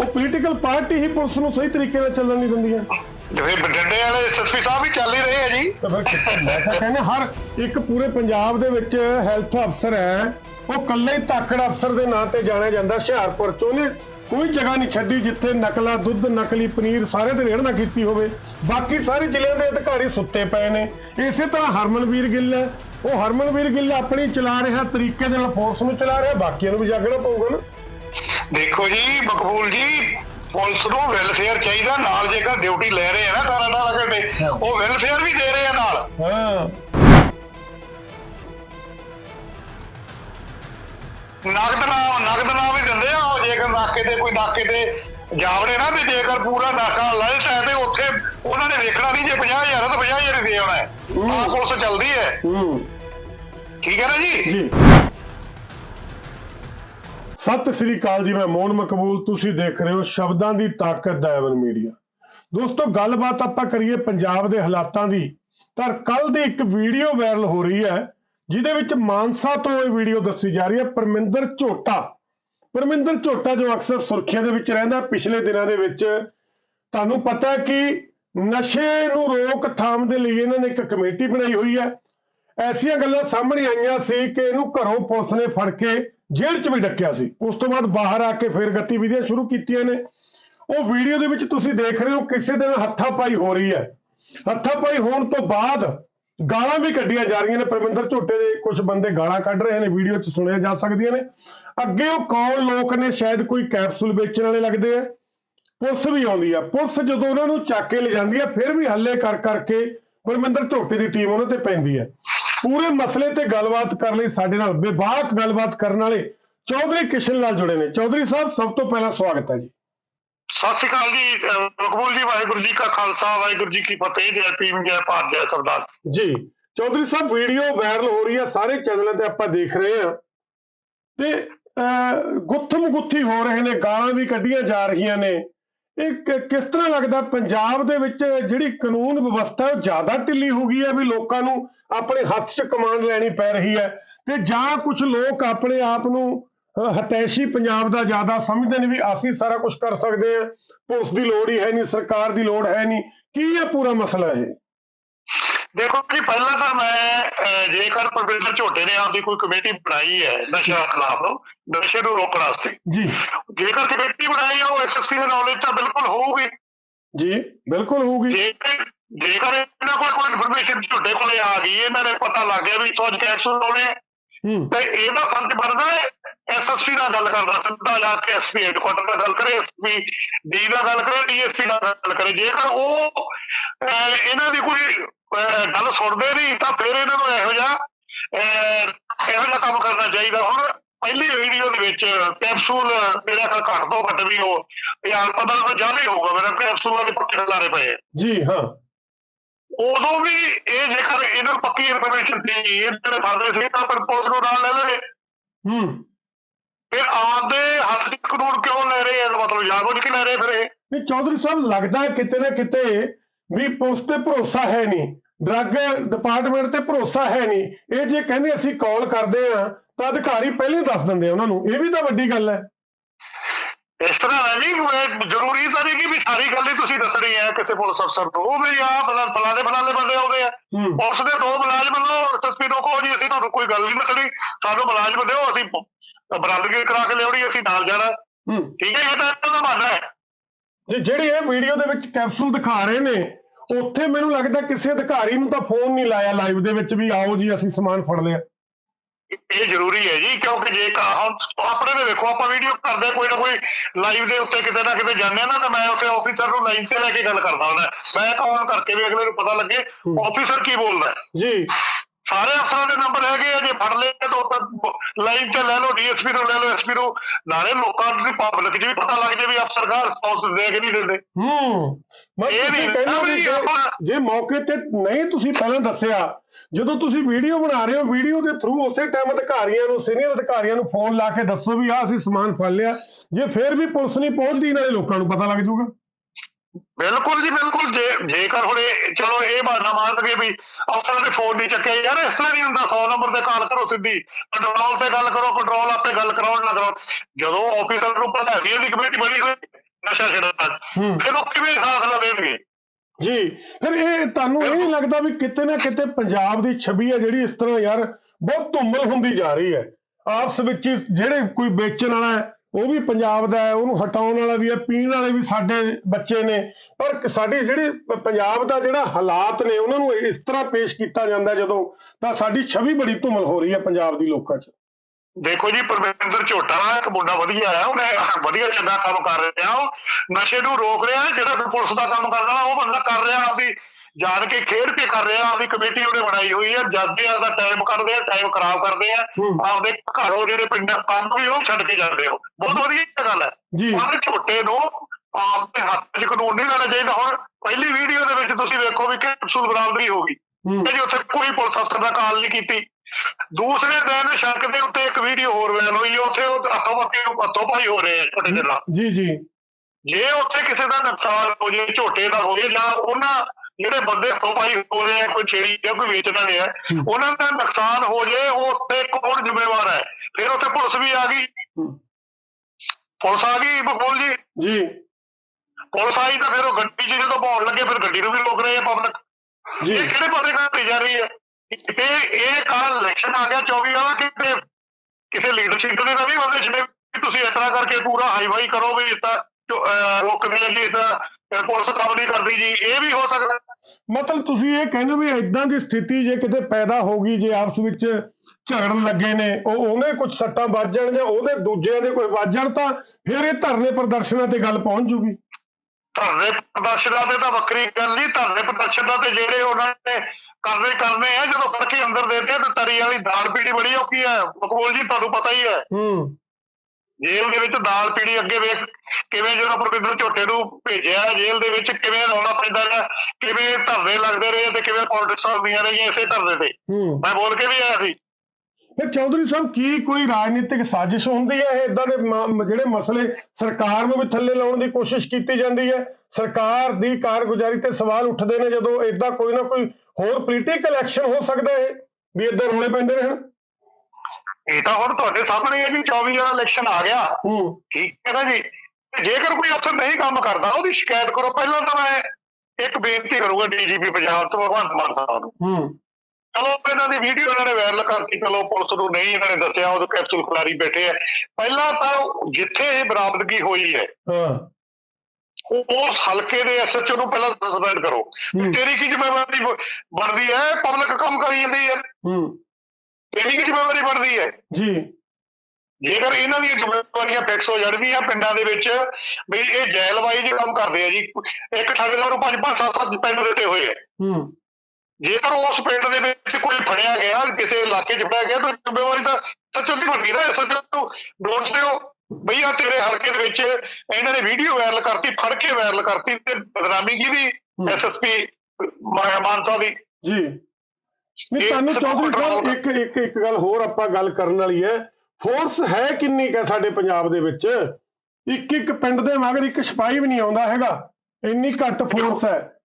ਉਹ ਪੋਲੀਟੀਕਲ ਪਾਰਟੀ ਹੀ ਪੁਲਿਸ ਨੂੰ ਸਹੀ ਤਰੀਕੇ ਨਾਲ ਚੱਲਣ ਨਹੀਂ ਦਿੰਦੀਆਂ। ਜਿਵੇਂ ਬਠਿੰਡੇ ਵਾਲੇ ਐਸਐਸਪੀ ਸਾਹਿਬ ਵੀ ਚੱਲ ਹੀ ਰਹੇ ਆ ਜੀ। ਤਾਂ ਫਿਰ ਮੈਂ ਤਾਂ ਕਹਿੰਦਾ ਹਰ ਇੱਕ ਪੂਰੇ ਪੰਜਾਬ ਦੇ ਵਿੱਚ ਹੈਲਥ ਅਫਸਰ ਹੈ। ਉਹ ਕੱਲੇ ਹੀ ਧਾਕੜ ਅਫਸਰ ਦੇ ਨਾਂ ਤੇ ਜਾਣਿਆ ਜਾਂਦਾ। ਹੁਸ਼ਿਆਰਪੁਰ ਚ ਉਹਨੇ ਕੋਈ ਜਗ੍ਹਾ ਨਹੀਂ ਛੱਡੀ ਜਿੱਥੇ ਨਕਲਾ ਦੁੱਧ ਨਕਲੀ ਪਨੀਰ ਸਾਰੇ ਤੇ ਰੇੜ ਨਾ ਕੀਤੀ ਹੋਵੇ। ਬਾਕੀ ਸਾਰੇ ਜ਼ਿਲ੍ਹਿਆਂ ਦੇ ਅਧਿਕਾਰੀ ਸੁੱਤੇ ਪਏ ਨੇ। ਇਸੇ ਤਰ੍ਹਾਂ ਹਰਮਨਵੀਰ ਗਿੱਲ ਹੈ। ਉਹ ਹਰਮਨਵੀਰ ਗਿੱਲ ਆਪਣੀ ਚਲਾ ਰਿਹਾ ਤਰੀਕੇ ਦੇ ਨਾਲ ਫੋਰਸ ਨੂੰ ਚਲਾ ਰਿਹਾ। ਬਾਕੀਆਂ ਨੂੰ ਵੀ ਜਾਗਣਾ ਪਊਗਾ ਨਾ। ਦੇਖੋ ਜੀ ਮਕਬੂਲ ਜੀ ਪੁਲਿਸ ਨੂੰ ਵੈਲਫੇਅਰ ਚਾਹੀਦਾ ਨਾਲ ਜੇਕਰ ਡਿਊਟੀ ਲੈ ਰਹੇ ਆ ਨਾ 18 18 ਘੰਟੇ ਉਹ ਵੈਲਫੇਅਰ ਵੀ ਦੇ ਰਹੇ ਆ ਨਾਲ। ਹਾਂ। ਨਗਦ ਨਾ ਨਗਦ ਨਾ ਵੀ ਦਿੰਦੇ ਆ ਉਹ ਜੇਕਰ ਨਾਕੇ ਤੇ ਕੋਈ ਨਾਕੇ ਤੇ ਜਾਵੜੇ ਨਾ ਤੇ ਜੇਕਰ ਪੂਰਾ ਨਾਕਾ ਲਾਇਟ ਹੈ ਤੇ ਉੱਥੇ ਉਹਨਾਂ ਨੇ ਵੇਖਣਾ ਨਹੀਂ ਜੇ 50000 ਹੈ ਤਾਂ 50000 ਹੀ ਦੇ ਆਉਣਾ ਹੈ। ਆਹ ਪੁਲਿਸ ਚੱਲਦੀ ਹੈ। ਹੂੰ। ਠੀਕ ਹੈ ਨਾ ਜੀ? ਜੀ। ਸਤਿ ਸ੍ਰੀ ਅਕਾਲ ਜੀ, ਮੈਂ ਮੋਹਨ ਮਕਬੂਲ, ਤੁਸੀਂ ਦੇਖ ਰਹੇ ਹੋ ਸ਼ਬਦਾਂ ਦੀ ਤਾਕਤ ਦਾ ਐਵਨ ਮੀਡੀਆ। ਦੋਸਤੋ, ਗੱਲਬਾਤ ਆਪਾਂ ਕਰੀਏ ਪੰਜਾਬ ਦੇ ਹਾਲਾਤਾਂ ਦੀ। ਤਾਂ ਕੱਲ ਦੀ ਇੱਕ ਵੀਡੀਓ ਵਾਇਰਲ ਹੋ ਰਹੀ ਹੈ, ਜਿਹਦੇ ਵਿੱਚ ਮਾਨਸਾ ਤੋਂ ਇਹ ਵੀਡੀਓ ਦੱਸੀ ਜਾ ਰਹੀ ਹੈ, ਪਰਮਿੰਦਰ ਝੋਟਾ। ਪਰਮਿੰਦਰ ਝੋਟਾ ਜੋ ਅਕਸਰ ਸੁਰਖੀਆਂ ਦੇ ਵਿੱਚ ਰਹਿੰਦਾ, ਪਿਛਲੇ ਦਿਨਾਂ ਦੇ ਵਿੱਚ ਤੁਹਾਨੂੰ ਪਤਾ ਹੈ ਕਿ ਨਸ਼ੇ ਨੂੰ ਰੋਕਥਾਮ ਦੇ ਲਈ ਇਹਨਾਂ ਨੇ ਇੱਕ ਕਮੇਟੀ ਬਣਾਈ ਹੋਈ ਹੈ। ਐਸੀਆਂ ਗੱਲਾਂ ਸਾਹਮਣੇ ਆਈਆਂ ਸੀ ਕਿ ਇਹਨੂੰ ਘਰੋਂ ਪੁਲਿਸ ਨੇ ਫੜ ਕੇ ਜੇਲ੍ਹ 'ਚ ਵੀ ਡੱਕਿਆ ਸੀ। ਉਸ ਤੋਂ ਬਾਅਦ ਬਾਹਰ ਆ ਕੇ ਫਿਰ ਗਤੀਵਿਧੀਆਂ ਸ਼ੁਰੂ ਕੀਤੀਆਂ ਨੇ। ਉਹ ਵੀਡੀਓ ਦੇ ਵਿੱਚ ਤੁਸੀਂ ਦੇਖ ਰਹੇ ਹੋ ਕਿਸੇ ਦੇ ਨਾਲ ਹੱਥਾਪਾਈ ਹੋ ਰਹੀ ਹੈ। ਹੱਥਾਪਾਈ ਹੋਣ ਤੋਂ ਬਾਅਦ ਗਾਲਾਂ ਵੀ ਕੱਢੀਆਂ ਜਾ ਰਹੀਆਂ ਨੇ। ਪਰਮਿੰਦਰ ਝੋਟੇ ਦੇ ਕੁਝ ਬੰਦੇ ਗਾਲਾਂ ਕੱਢ ਰਹੇ ਨੇ, ਵੀਡੀਓ 'ਚ ਸੁਣਿਆ ਜਾ ਸਕਦੀਆਂ ਨੇ। ਅੱਗੇ ਉਹ ਕੌਣ ਲੋਕ ਨੇ, ਸ਼ਾਇਦ ਕੋਈ ਕੈਪਸੂਲ ਵੇਚਣ ਵਾਲੇ ਲੱਗਦੇ ਆ। ਪੁਲਿਸ ਵੀ ਆਉਂਦੀ ਆ। ਪੁਲਿਸ ਜਦੋਂ ਉਹਨਾਂ ਨੂੰ ਚੱਕ ਕੇ ਲਿਜਾਂਦੀ ਆ, ਫਿਰ ਵੀ ਹੱਲੇ ਕਰ ਕਰਕੇ ਪਰਮਿੰਦਰ ਝੋਟੇ ਦੀ ਟੀਮ ਉਹਨਾਂ ਤੇ ਪੈਂਦੀ ਹੈ ਪੂਰੇ ਮਸਲੇ ਤੇ ਗੱਲਬਾਤ ਕਰਨ ਲਈ ਸਾਡੇ ਨਾਲ ਬੇਬਾਕ ਗੱਲਬਾਤ ਕਰਨ ਵਾਲੇ ਚੌਧਰੀ ਕਿਸ਼ਨ ਲਾਲ ਜੁੜੇ ਨੇ। ਚੌਧਰੀ ਸਾਹਿਬ ਸਭ ਤੋਂ ਪਹਿਲਾਂ ਸਵਾਗਤ ਹੈ ਜੀ। ਸਤਿ ਸ਼੍ਰੀ ਅਕਾਲ ਜੀ ਮਕਬੂਲ ਜੀ ਵਾਹਿਗੁਰੂ ਜੀ ਕਾ ਖਾਲਸਾ ਵਾਹਿਗੁਰੂ ਜੀ ਕੀ ਫਤਿਹ ਜੈ ਭੀਮ ਜੈ ਭਾਰਤ ਜੈ ਸਰਦਾਰ। ਜੀ ਚੌਧਰੀ ਸਾਹਿਬ ਵੀਡੀਓ ਵਾਇਰਲ ਹੋ ਰਹੀ ਹੈ ਸਾਰੇ ਚੈਨਲਾਂ ਤੇ ਆਪਾਂ ਦੇਖ ਰਹੇ ਹਾਂ। ਤੇ ਗੁੱਥਮ ਗੁੱਥੀ ਹੋ ਰਹੇ ਨੇ ਗਾਲਾਂ ਵੀ ਕੱਢੀਆਂ ਜਾ ਰਹੀਆਂ ਨੇ। ਇਹ ਕਿਸ ਤਰ੍ਹਾਂ ਲੱਗਦਾ ਪੰਜਾਬ ਦੇ ਵਿੱਚ ਜਿਹੜੀ ਕਾਨੂੰਨ ਵਿਵਸਥਾ ਉਹ ਜ਼ਿਆਦਾ ਢਿੱਲੀ ਹੋ ਗਈ ਹੈ ਵੀ ਲੋਕਾਂ ਨੂੰ ਆਪਣੇ ਹੱਥ 'ਚ ਕਮਾਂਡ ਲੈਣੀ ਪੈ ਰਹੀ ਹੈ ਤੇ ਜਾਂ ਕੁਝ ਲੋਕ ਆਪਣੇ ਆਪ ਨੂੰ ਹਤੈਸ਼ੀ ਪੰਜਾਬ ਦਾ ਜ਼ਿਆਦਾ ਸਮਝਦੇ ਨੇ ਵੀ ਅਸੀਂ ਸਾਰਾ ਕੁਝ ਕਰ ਸਕਦੇ ਹਾਂ, ਪੁਲਿਸ ਦੀ ਲੋੜ ਹੀ ਹੈ ਨਹੀਂ, ਸਰਕਾਰ ਦੀ ਲੋੜ ਹੈ ਨਹੀਂ। ਕੀ ਹੈ ਪੂਰਾ ਮਸਲਾ ਇਹ? ਦੇਖੋ ਜੀ ਪਹਿਲਾਂ ਤਾਂ ਮੈਂ ਜੇਕਰ ਪ੍ਰਵਿੰਦਰ ਝੋਟੇ ਨੇ ਆਪਦੀ ਕੋਈ ਕਮੇਟੀ ਬਣਾਈ ਹੈ ਨਸ਼ਾ ਖਿਲਾਫ ਨਸ਼ੇ ਨੂੰ ਰੋਕਣ ਵਾਸਤੇ। ਜੀ। ਜੇਕਰ ਕਮੇਟੀ ਬਣਾਈ ਹੈ ਉਹ ਐਸਐਸਪੀ ਦੇ ਨੌਲੇਜ ਤਾਂ ਬਿਲਕੁਲ ਹੋਊਗੀ। ਜੀ ਬਿਲਕੁਲ ਹੋਊਗੀ। ਜੇਕਰ ਜੇਕਰ ਇਹਨਾਂ ਕੋਲ ਕੋਈ ਇਨਫੋਰਮੇਸ਼ਨ ਝੋਟੇ ਕੋਲੇ ਆ ਗਈ ਇਹਨਾਂ ਨੇ ਪਤਾ ਲੱਗ ਗਿਆ ਵੀ ਤੁਹਾਡੇ ਕੈਪਸੂਲ ਲਾਉਣੇ ਤੇ ਇਹਦਾ ਫਰਜ਼ ਬਣਦਾ ਐਸਐਸਪੀ ਨਾਲ ਗੱਲ ਕਰਦਾ ਸਿੱਧਾ ਜਾ ਕੇ ਐਸਪੀ ਹੈਡਕੁਆਟਰ ਨਾਲ ਗੱਲ ਕਰੇ ਐਸਪੀ ਡੀ ਨਾਲ ਗੱਲ ਕਰੇ ਡੀਐਸਪੀ ਨਾਲ ਗੱਲ ਕਰੇ। ਜੇਕਰ ਉਹ ਇਹਨਾਂ ਦੀ ਕੋਈ ਗੱਲ ਸੁਣਦੇ ਨਹੀਂ ਤਾਂ ਫਿਰ ਇਹਨਾਂ ਨੂੰ ਇਹੋ ਜਿਹਾ ਇਹੋ ਜਿਹਾ ਕੰਮ ਕਰਨਾ ਚਾਹੀਦਾ। ਹੁਣ ਪਹਿਲੀ ਵੀਡੀਓ ਦੇ ਵਿੱਚ ਕੈਪਸੂਲ ਮੇਰਾ ਖਿਆਲ ਘੱਟ ਤੋਂ ਘੱਟ ਵੀ ਉਹ ਯਾਰ ਪਤਾ ਤਾਂ ਹੀ ਹੋਊਗਾ ਮੇਰਾ ਕੈਪਸੂਲਾਂ ਦੇ ਪੱਕੇ ਲਾਰੇ ਪਏ। ਜੀ ਹਾਂ। ਉਦੋਂ ਵੀ ਇਹ ਜੇਕਰ ਇਹਨਾਂ ਨੂੰ ਪੱਕੀ ਇਨਫੋਰਮੇਸ਼ਨ ਸੀ ਨੇ ਫੜਦੇ ਸੀ ਤਾਂ ਪਰ ਪੁਲਿਸ ਨੂੰ ਨਾਲ ਲੈ ਲੈਣਗੇ ਹੂੰ। ਫਿਰ ਆਪਦੇ ਹੱਥ ਦੀ ਕਾਨੂੰਨ ਕਿਉਂ ਲੈ ਰਹੇ ਆ ਇਹਦਾ ਮਤਲਬ ਜਾਗੋ ਕਿ ਲੈ ਰਹੇ ਫਿਰ ਇਹ? ਨਹੀਂ ਚੌਧਰੀ ਸਾਹਿਬ ਲੱਗਦਾ ਕਿਤੇ ਨਾ ਕਿਤੇ ਵੀ ਪੁਲਿਸ ਤੇ ਭਰੋਸਾ ਹੈ ਨਹੀਂ ਡਰੱਗ ਡਿਪਾਰਟਮੈਂਟ ਤੇ ਭਰੋਸਾ ਹੈ ਨਹੀਂ। ਇਹ ਜੇ ਕਹਿੰਦੇ ਅਸੀਂ ਕਾਲ ਕਰਦੇ ਆ ਤਾਂ ਅਧਿਕਾਰੀ ਪਹਿਲੇ ਦੱਸ ਦਿੰਦੇ ਆ ਉਹਨਾਂ ਨੂੰ। ਇਹ ਵੀ ਤਾਂ ਵੱਡੀ ਗੱਲ ਹੈ। ਇਸ ਤਰ੍ਹਾਂ ਹੈ ਇਹ ਜ਼ਰੂਰੀ ਤਾਂ ਨਹੀਂ ਕਿ ਵੀ ਸਾਰੀ ਗੱਲ ਹੀ ਤੁਸੀਂ ਦੱਸਣੀ ਹੈ ਕਿਸੇ ਪੁਲਿਸ ਅਫਸਰ ਨੂੰ। ਉਹ ਵੀ ਆ ਫਲਾਣੇ ਫਲਾਣੇ ਬੰਦੇ ਆਉਂਦੇ ਆ। ਪੁਲਿਸ ਦੇ ਦੋ ਮੁਲਾਜ਼ਮ ਨੂੰ ਐਸਐਸਪੀ ਨੂੰ ਕਹੋ ਜੀ ਅਸੀਂ ਤੁਹਾਨੂੰ ਕੋਈ ਗੱਲ ਨਹੀਂ ਦੱਸਣੀ। ਸਾਨੂੰ ਮੁਲਾਜ਼ਮ ਦਿਓ ਅਸੀਂ ਬਰਾਦਰੀ ਕਰਾ ਕੇ ਲਿਆਉਣੀ ਅਸੀਂ ਨਾਲ ਜਾਣਾ। ਠੀਕ ਹੈ ਇਹ ਤਾਂ ਇਹਨਾਂ ਦਾ ਮੰਨਣਾ ਹੈ। ਜੇ ਜਿਹੜੀ ਇਹ ਵੀਡੀਓ ਦੇ ਵਿੱਚ ਕੈਪਸੂਲ ਦਿਖਾ ਰਹੇ ਨੇ ਉੱਥੇ ਮੈਨੂੰ ਲੱਗਦਾ ਕਿਸੇ ਅਧਿਕਾਰੀ ਨੂੰ ਤਾਂ ਫੋਨ ਨਹੀਂ ਲਾਇਆ ਲਾਈਵ ਦੇ ਵਿੱਚ ਵੀ ਆਓ ਜੀ ਅਸੀਂ ਸਮਾਨ ਫੜ ਲਿਆ ਇਹ ਜ਼ਰੂਰੀ ਹੈ ਜੀ ਕਿਉਂਕਿ ਜੇ ਆਪਣੇ ਦੇ ਵੇਖੋ ਆਪਾਂ ਵੀਡੀਓ ਕਰਦੇ ਕੋਈ ਨਾ ਕੋਈ ਲਾਈਵ ਦੇ ਉੱਤੇ ਕਿਤੇ ਨਾ ਕਿਤੇ ਜਾਂਦੇ ਆ ਨਾ ਤਾਂ ਮੈਂ ਉੱਥੇ ਆਫੀਸਰ ਨੂੰ ਲਾਈਨ ਤੇ ਲੈ ਕੇ ਗੱਲ ਕਰਦਾ ਹੁੰਦਾ ਮੈਂ ਕਾਲ ਕਰਕੇ ਵੀ ਅਗਲੇ ਨੂੰ ਪਤਾ ਲੱਗੇ। ਆਫੀਸਰ ਕੀ ਬੋਲਦਾ। ਜੀ ਸਾਰੇ ਅਫਸਰਾਂ ਦੇ ਨੰਬਰ ਹੈਗੇ ਆ ਜੇ ਫੜ ਲਏ ਤਾਂ ਲਾਈਨ ਤੇ ਲੈ ਲਓ ਡੀਐਸਪੀ ਨੂੰ ਲੈ ਲਓ ਐਸਪੀ ਨੂੰ। ਨਾਲੇ ਲੋਕਾਂ ਦੀ ਪਬਲਿਕ 'ਚ ਵੀ ਪਤਾ ਲੱਗ ਜੇ ਵੀ ਅਫਸਰ ਦਾ ਰਿਸਪੌਂਸ ਕਿ ਨਹੀਂ ਦਿੰਦੇ। ਹੂੰ। ਮੈਂ ਇਹ ਵੀ ਕਹਿੰਦੇ ਵੀ ਜੇ- ਜੇ ਮੌਕੇ ਤੇ ਨਹੀਂ ਤੁਸੀਂ ਪਹਿਲਾਂ ਦੱਸਿਆ ਜਦੋਂ ਤੁਸੀਂ ਵੀਡੀਓ ਬਣਾ ਰਹੇ ਹੋ ਵੀਡੀਓ ਦੇ ਥਰੂ ਉਸੇ ਟਾਈਮ ਅਧਿਕਾਰੀਆਂ ਨੂੰ ਸੀਨੀਅਰ ਅਧਿਕਾਰੀਆਂ ਨੂੰ ਫੋਨ ਲਾ ਕੇ ਦੱਸੋ ਵੀ ਆਹ ਅਸੀਂ ਸਮਾਨ ਫੜ ਲਿਆ। ਜੇ ਫੇਰ ਵੀ ਪੁਲਿਸ ਨਹੀਂ ਪਹੁੰਚਦੀ ਨਾਲੇ ਲੋਕਾਂ ਨੂੰ ਪਤਾ ਲੱਗ ਜਾਊਗਾ। ਬਿਲਕੁਲ ਜੀ ਬਿਲਕੁਲ। ਜੇ ਜੇਕਰ ਹੁਣ ਇਹ ਚਲੋ ਇਹ ਬਹਾਨਾ ਮਾਰਨਗੇ ਵੀ ਅਫਸਰਾਂ ਦੇ ਫੋਨ ਨਹੀਂ ਚੱਕਿਆ ਯਾਰ ਇਸ ਤਰ੍ਹਾਂ ਨਹੀਂ ਹੁੰਦਾ 100 ਨੰਬਰ ਤੇ ਕਾਲ ਕਰੋ ਸਿੱਧੀ। ਕੰਟਰੋਲ ਤੇ ਗੱਲ ਕਰੋ ਕੰਟਰੋਲ ਆਪੇ ਗੱਲ ਕਰਾਉਣ ਨਾ ਕਰਾਉਣ। ਜਦੋਂ ਆਫੀਸਰ ਨੂੰ ਪਤਾ ਹੈ ਇਹਦੀ ਕਮੇਟੀ ਬਣੀ ਹੋਈ ਨਸ਼ਾ ਛਡਾਉਣ ਫਿਰ ਉਹ ਕਿਵੇਂ ਸਾਥ ਦੇਣਗੇ? ਜੀ ਫਿਰ ਇਹ ਤੁਹਾਨੂੰ ਇਹ ਨਹੀਂ ਲੱਗਦਾ ਵੀ ਕਿਤੇ ਨਾ ਕਿਤੇ ਪੰਜਾਬ ਦੀ ਛਵੀ ਹੈ ਜਿਹੜੀ ਇਸ ਤਰ੍ਹਾਂ ਯਾਰ ਬਹੁਤ ਧੁੰਮਲ ਹੁੰਦੀ ਜਾ ਰਹੀ ਹੈ। ਆਪਸ ਵਿੱਚ ਜਿਹੜੇ ਕੋਈ ਵੇਚਣ ਵਾਲਾ ਹੈ ਉਹ ਵੀ ਪੰਜਾਬ ਦਾ ਹੈ, ਉਹਨੂੰ ਹਟਾਉਣ ਵਾਲਾ ਵੀ ਹੈ, ਪੀਣ ਵਾਲੇ ਵੀ ਸਾਡੇ ਬੱਚੇ ਨੇ। ਪਰ ਸਾਡੀ ਜਿਹੜੀ ਪੰਜਾਬ ਦਾ ਜਿਹੜਾ ਹਾਲਾਤ ਨੇ, ਉਹਨਾਂ ਨੂੰ ਇਸ ਤਰ੍ਹਾਂ ਪੇਸ਼ ਕੀਤਾ ਜਾਂਦਾ ਜਦੋਂ, ਤਾਂ ਸਾਡੀ ਛਵੀ ਬੜੀ ਧੁੰਮਲ ਹੋ ਰਹੀ ਹੈ ਪੰਜਾਬ ਦੀ ਲੋਕਾਂ 'ਚ। ਦੇਖੋ ਜੀ, ਪਰਮੇਂਦਰ ਝੋਟਾ ਇੱਕ ਮੁੰਡਾ ਵਧੀਆ ਆ ਉਹਨੇ ਵਧੀਆ ਚੰਗਾ ਕੰਮ ਕਰ ਰਿਹਾ, ਉਹ ਨਸ਼ੇ ਨੂੰ ਰੋਕ ਰਿਹਾ, ਜਿਹੜਾ ਕੋਈ ਪੁਲਿਸ ਦਾ ਕੰਮ ਕਰਦਾ, ਉਹ ਬੰਦਾ ਕਰ ਰਿਹਾ ਆਪਦੀ ਜਾਣ ਕੇ ਖੇਡ ਕੇ ਕਰ ਰਿਹਾ ਆਪਦੀ ਕਮੇਟੀ ਉਹਨੇ ਬਣਾਈ ਹੋਈ ਹੈ ਆ ਦਾ ਟਾਈਮ ਕੱਢਦੇ ਆ ਟਾਈਮ ਖਰਾਬ ਕਰਦੇ ਆ। ਆਪਦੇ ਘਰੋਂ ਜਿਹੜੇ ਪਿੰਡਾਂ ਕੰਮ ਵੀ ਉਹ ਛੱਡ ਕੇ ਜਾਂਦੇ ਹੋ ਬਹੁਤ ਵਧੀਆ ਗੱਲ ਹੈ ਪਰ ਝੋਟੇ ਨੂੰ ਆਪ ਦੇ ਹੱਥ 'ਚ ਕਾਨੂੰਨ ਨਹੀਂ ਲੈਣਾ ਚਾਹੀਦਾ। ਹੁਣ ਪਹਿਲੀ ਵੀਡੀਓ ਦੇ ਵਿੱਚ ਤੁਸੀਂ ਵੇਖੋ ਵੀ ਕੈਪਸੂਲ ਬਰਾਮਦਗੀ ਹੋ ਗਈ। ਜੀ ਉੱਥੇ ਕੋਈ ਪੁਲਿਸ ਅਫਸਰ ਦਾ ਕਾਲ ਨਹੀਂ ਕੀਤੀ। ਦੂਸਰੇ ਦਿਨ ਸ਼ੱਕ ਦੇ ਉੱਤੇ ਇੱਕ ਵੀਡੀਓ ਹੋਰ ਵਾਇਰਲ ਹੋਈ ਉੱਥੇ ਉਹ ਹੱਥੋਂ ਪੱਕੇ ਹੱਥੋਂ ਪਾਈ ਹੋ ਰਹੇ ਆ ਛੋਟੇ ਦੇ ਨਾਲ। ਜੀ ਜੀ। ਜੇ ਉੱਥੇ ਕਿਸੇ ਦਾ ਨੁਕਸਾਨ ਹੋ ਜੇ ਝੋਟੇ ਦਾ ਹੋ ਜੇ ਜਾਂ ਉਹਨਾਂ ਜਿਹੜੇ ਬੰਦੇ ਪਾਈ ਹੋ ਰਹੇ ਆ ਕੋਈ ਛੇੜੀ ਜਾਂ ਕੋਈ ਵੇਚਣ ਵਾਲੇ ਆ। ਉਹਨਾਂ ਦਾ ਨੁਕਸਾਨ ਹੋ ਜੇ ਉਹ ਉੱਥੇ ਕੌਣ ਜ਼ਿੰਮੇਵਾਰ ਹੈ? ਫਿਰ ਉੱਥੇ ਪੁਲਿਸ ਵੀ ਆ ਗਈ। ਪੁਲਿਸ ਆ ਗਈ ਬਕੂਲ ਜੀ। ਜੀ। ਪੁਲਿਸ ਆਈ ਤਾਂ ਫਿਰ ਉਹ ਗੱਡੀ 'ਚ ਜਦੋਂ ਪਾਉਣ ਲੱਗੇ ਫਿਰ ਗੱਡੀ ਨੂੰ ਵੀ ਰੋਕ ਰਹੇ ਆ ਪਬਲਿਕ ਜੀ। ਇਹ ਕਿਹੜੇ ਪਾਸੇ ਘਾਟੀ ਜਾ ਰਹੀ ਹੈ? ਤੇ ਇਹ ਕੱਲ ਇਲੈਕਸ਼ਨ ਆ ਗਿਆ 24 ਵਾਲਾ ਕਿਤੇ ਕਿਸੇ ਲੀਡਰਸ਼ਿਪ ਦੇ ਨਹੀਂ ਬੰਦੇ ਵੀ ਤੁਸੀਂ ਇਸ ਤਰ੍ਹਾਂ ਕਰਕੇ ਪੂਰਾ ਹਾਈ ਫਾਈ ਕਰੋ ਵੀ ਇਸ ਤਾਂ ਰੋਕਦੇ ਆ ਜੀ ਇਸ ਤਾਂ ਪੁਲਿਸ ਕੰਮ ਨਹੀਂ ਕਰਦੀ ਜੀ। ਇਹ ਵੀ ਹੋ ਸਕਦਾ। ਮਤਲਬ ਤੁਸੀਂ ਇਹ ਕਹਿੰਦੇ ਹੋ ਵੀ ਇਦਾਂ ਦੀ ਸਥਿਤੀ ਜੇ ਕਿਤੇ ਪੈਦਾ ਹੋ ਗਈ ਜੇ ਆਪਸ ਵਿੱਚ ਝਗੜਨ ਲੱਗੇ ਨੇ ਉਹ ਉਹਨੇ ਕੁਝ ਸੱਟਾਂ ਵੱਜ ਜਾਣ ਜਾਂ ਉਹਦੇ ਦੂਜਿਆਂ ਦੇ ਕੋਈ ਵੱਜ ਜਾਣ ਤਾਂ ਫਿਰ ਇਹ ਧਰਨੇ ਪ੍ਰਦਰਸ਼ਨਾਂ ਤੇ ਗੱਲ ਪਹੁੰਚ ਜੂਗੀ। ਧਰਨੇ ਪ੍ਰਦਰਸ਼ਨਾਂ ਤੇ ਤਾਂ ਵੱਖਰੀ ਗੱਲ ਨਹੀਂ ਧਰਨੇ ਪ੍ਰਦਰਸ਼ਨਾਂ ਤੇ ਜਿਹੜੇ ਉਹਨਾਂ ਨੇ ਕਰਨੇ ਕਰਨੇ ਆ ਜਦੋਂ ਫੜ ਕੇ ਅੰਦਰ ਦੇਤੇ ਤੇ ਤਰੀ ਵਾਲੀ ਦਾਲ ਪੀੜੀ ਬੜੀ ਔਖੀ ਹੈ ਬਕੂਲ ਜੀ ਤੁਹਾਨੂੰ ਪਤਾ ਹੀ ਹੈ। ਹੂੰ। ਜੇਲ੍ਹ ਦੇ ਵਿੱਚ ਦਾਲ ਪੀੜੀ ਅੱਗੇ ਵੇਖ ਕਿਵੇਂ ਜਦੋਂ ਪਰਵਿੰਦਰ ਝੋਟੇ ਨੂੰ ਭੇਜਿਆ ਜੇਲ੍ਹ ਦੇ ਵਿੱਚ ਕਿਵੇਂ ਰੌਲਾ ਪੈਂਦਾ ਰਿਹਾ ਕਿਵੇਂ ਧਰਨੇ ਲੱਗਦੇ ਰਹੇ ਤੇ ਕਿਵੇਂ ਪੋਲਿਟਿਕਸ ਹੁੰਦੀਆਂ ਰਹੀਆਂ ਇਸੇ ਧਰਨੇ ਤੇ। ਮੈਂ ਬੋਲ ਕੇ ਵੀ ਆਇਆ ਸੀ। ਫਿਰ ਚੌਧਰੀ ਸਾਹਿਬ ਕੀ ਕੋਈ ਰਾਜਨੀਤਿਕ ਸਾਜ਼ਿਸ਼ ਹੁੰਦੀ ਹੈ? ਇਹ ਇਦਾਂ ਦੇ ਜਿਹੜੇ ਮਸਲੇ ਸਰਕਾਰ ਨੂੰ ਵੀ ਥੱਲੇ ਲਾਉਣ ਦੀ ਕੋਸ਼ਿਸ਼ ਕੀਤੀ ਜਾਂਦੀ ਹੈ। ਸਰਕਾਰ ਦੀ ਕਾਰਗੁਜ਼ਾਰੀ ਤੇ ਸਵਾਲ ਉੱਠਦੇ ਨੇ ਜਦੋਂ ਇਦਾਂ ਕੋਈ ਨਾ ਕੋਈ ਹੋਰ ਪੋਲੀਟੀਕਲ ਐਕਸ਼ਨ ਹੋ ਸਕਦਾ ਹੈ ਵੀ ਇਦਾਂ ਰੋਲੇ ਪੈਂਦੇ ਰਹਿਣ। ਇਹ ਤਾਂ ਹੁਣ ਤੁਹਾਡੇ ਸਾਹਮਣੇ ਹੈ ਵੀ 24 ਵਾਲਾ ਇਲੈਕਸ਼ਨ ਆ ਗਿਆ। ਹੂੰ। ਠੀਕ ਹੈ ਨਾ ਜੀ? ਜੇਕਰ ਕੋਈ ਅਫਸਰ ਨਹੀਂ ਕੰਮ ਕਰਦਾ ਉਹਦੀ ਸ਼ਿਕਾਇਤ ਕਰੋ। ਪਹਿਲਾਂ ਤਾਂ ਮੈਂ ਇੱਕ ਬੇਨਤੀ ਕਰੂੰਗਾ ਡੀਜੀਪੀ ਪੰਜਾਬ ਤੋਂ ਭਗਵੰਤ ਮਾਨ ਸਾਹਿਬ ਨੂੰ। ਹੂੰ। ਚਲੋ ਇਹਨਾਂ ਦੀ ਵੀਡੀਓ ਇਹਨਾਂ ਨੇ ਵਾਇਰਲ ਕਰਤੀ। ਚਲੋ ਪੁਲਿਸ ਨੂੰ ਨਹੀਂ ਇਹਨਾਂ ਨੇ ਦੱਸਿਆ ਉਹ ਕੈਪਸੂਲ ਖਿਲਾਰੀ ਬੈਠੇ ਆ। ਪਹਿਲਾਂ ਤਾਂ ਜਿੱਥੇ ਇਹ ਬਰਾਮਦਗੀ ਹੋਈ ਹੈ ਉਸ ਹਲਕੇ ਦੇ ਐਸਐਚਓ ਨੂੰ ਪਹਿਲਾਂ ਸਸਪੈਂਡ ਕਰੋ। ਤੇਰੀ ਕੀ ਜ਼ਿੰਮੇਵਾਰੀ ਬਣਦੀ ਹੈ? ਪਬਲਿਕ ਕੰਮ ਕਰੀ ਜਾਂਦੀ ਹੈ। ਹੂੰ। ਤੇਰੀ ਕੀ ਜ਼ਿੰਮੇਵਾਰੀ ਬਣਦੀ ਹੈ। ਜੀ। ਜੇਕਰ ਇਹਨਾਂ ਦੀਆਂ ਜ਼ਿੰਮੇਵਾਰੀਆਂ ਫਿਕਸ ਹੋ ਜਾਣਗੀਆਂ ਪਿੰਡਾਂ ਦੇ ਵਿੱਚ ਵੀ ਇਹ ਜੈਲਵਾਈ ਜੇ ਕੰਮ ਕਰਦੇ ਆ ਜੀ ਇੱਕ ਠੱਗਦਾਰ ਨੂੰ ਪੰਜ ਪੰਜ ਸੱਤ ਸੱਤ ਪਿੰਡ ਦਿੱਤੇ ਹੋਏ ਆ। ਹੂੰ। ਜੇਕਰ ਉਸ ਪਿੰਡ ਦੇ ਵਿੱਚ ਕੋਈ ਫੜਿਆ ਗਿਆ ਕਿਸੇ ਇਲਾਕੇ 'ਚ ਫੜਿਆ ਗਿਆ ਤਾਂ ਜ਼ਿੰਮੇਵਾਰੀ ਤਾਂ ਸੱਚੋ ਦੀ ਬਣਦੀ ਨਾ। ਸੱਚੋ ਨੂੰ ਨੋਟਸ ਦਿਓ ਬਈ ਆ ਤੇਰੇ ਹਲਕੇ ਦੇ ਵਿੱਚ ਇਹਨਾਂ ਨੇ ਵੀਡੀਓ ਵਾਇਰਲ ਕਰਤੀ ਫੜ ਕੇ ਵਾਇਰਲ ਕਰਤੀ ਤੇ ਬਦਨਾਮੀ ਕੀ ਵੀ ਐਸਐਸਪੀ ਮਾਨਸਾ ਦੀ। ਜੀ। ਨਹੀਂ ਤੁਹਾਨੂੰ ਚੌਧਰੀ ਸਾਹਿਬ ਇੱਕ ਇੱਕ ਇੱਕ ਗੱਲ ਹੋਰ ਆਪਾਂ ਗੱਲ ਕਰਨ ਵਾਲੀ ਹੈ। ਫੋਰਸ ਹੈ ਕਿੰਨੀ ਕੁ ਸਾਡੇ ਪੰਜਾਬ ਦੇ ਵਿੱਚ? ਇੱਕ ਇੱਕ ਪਿੰਡ ਦੇ ਮਗਰ ਇੱਕ ਸਿਪਾਹੀ ਵੀ ਨਹੀਂ ਆਉਂਦਾ ਹੈਗਾ। ਇੰਨੀ ਘੱਟ ਫੋਰਸ ਹੈ।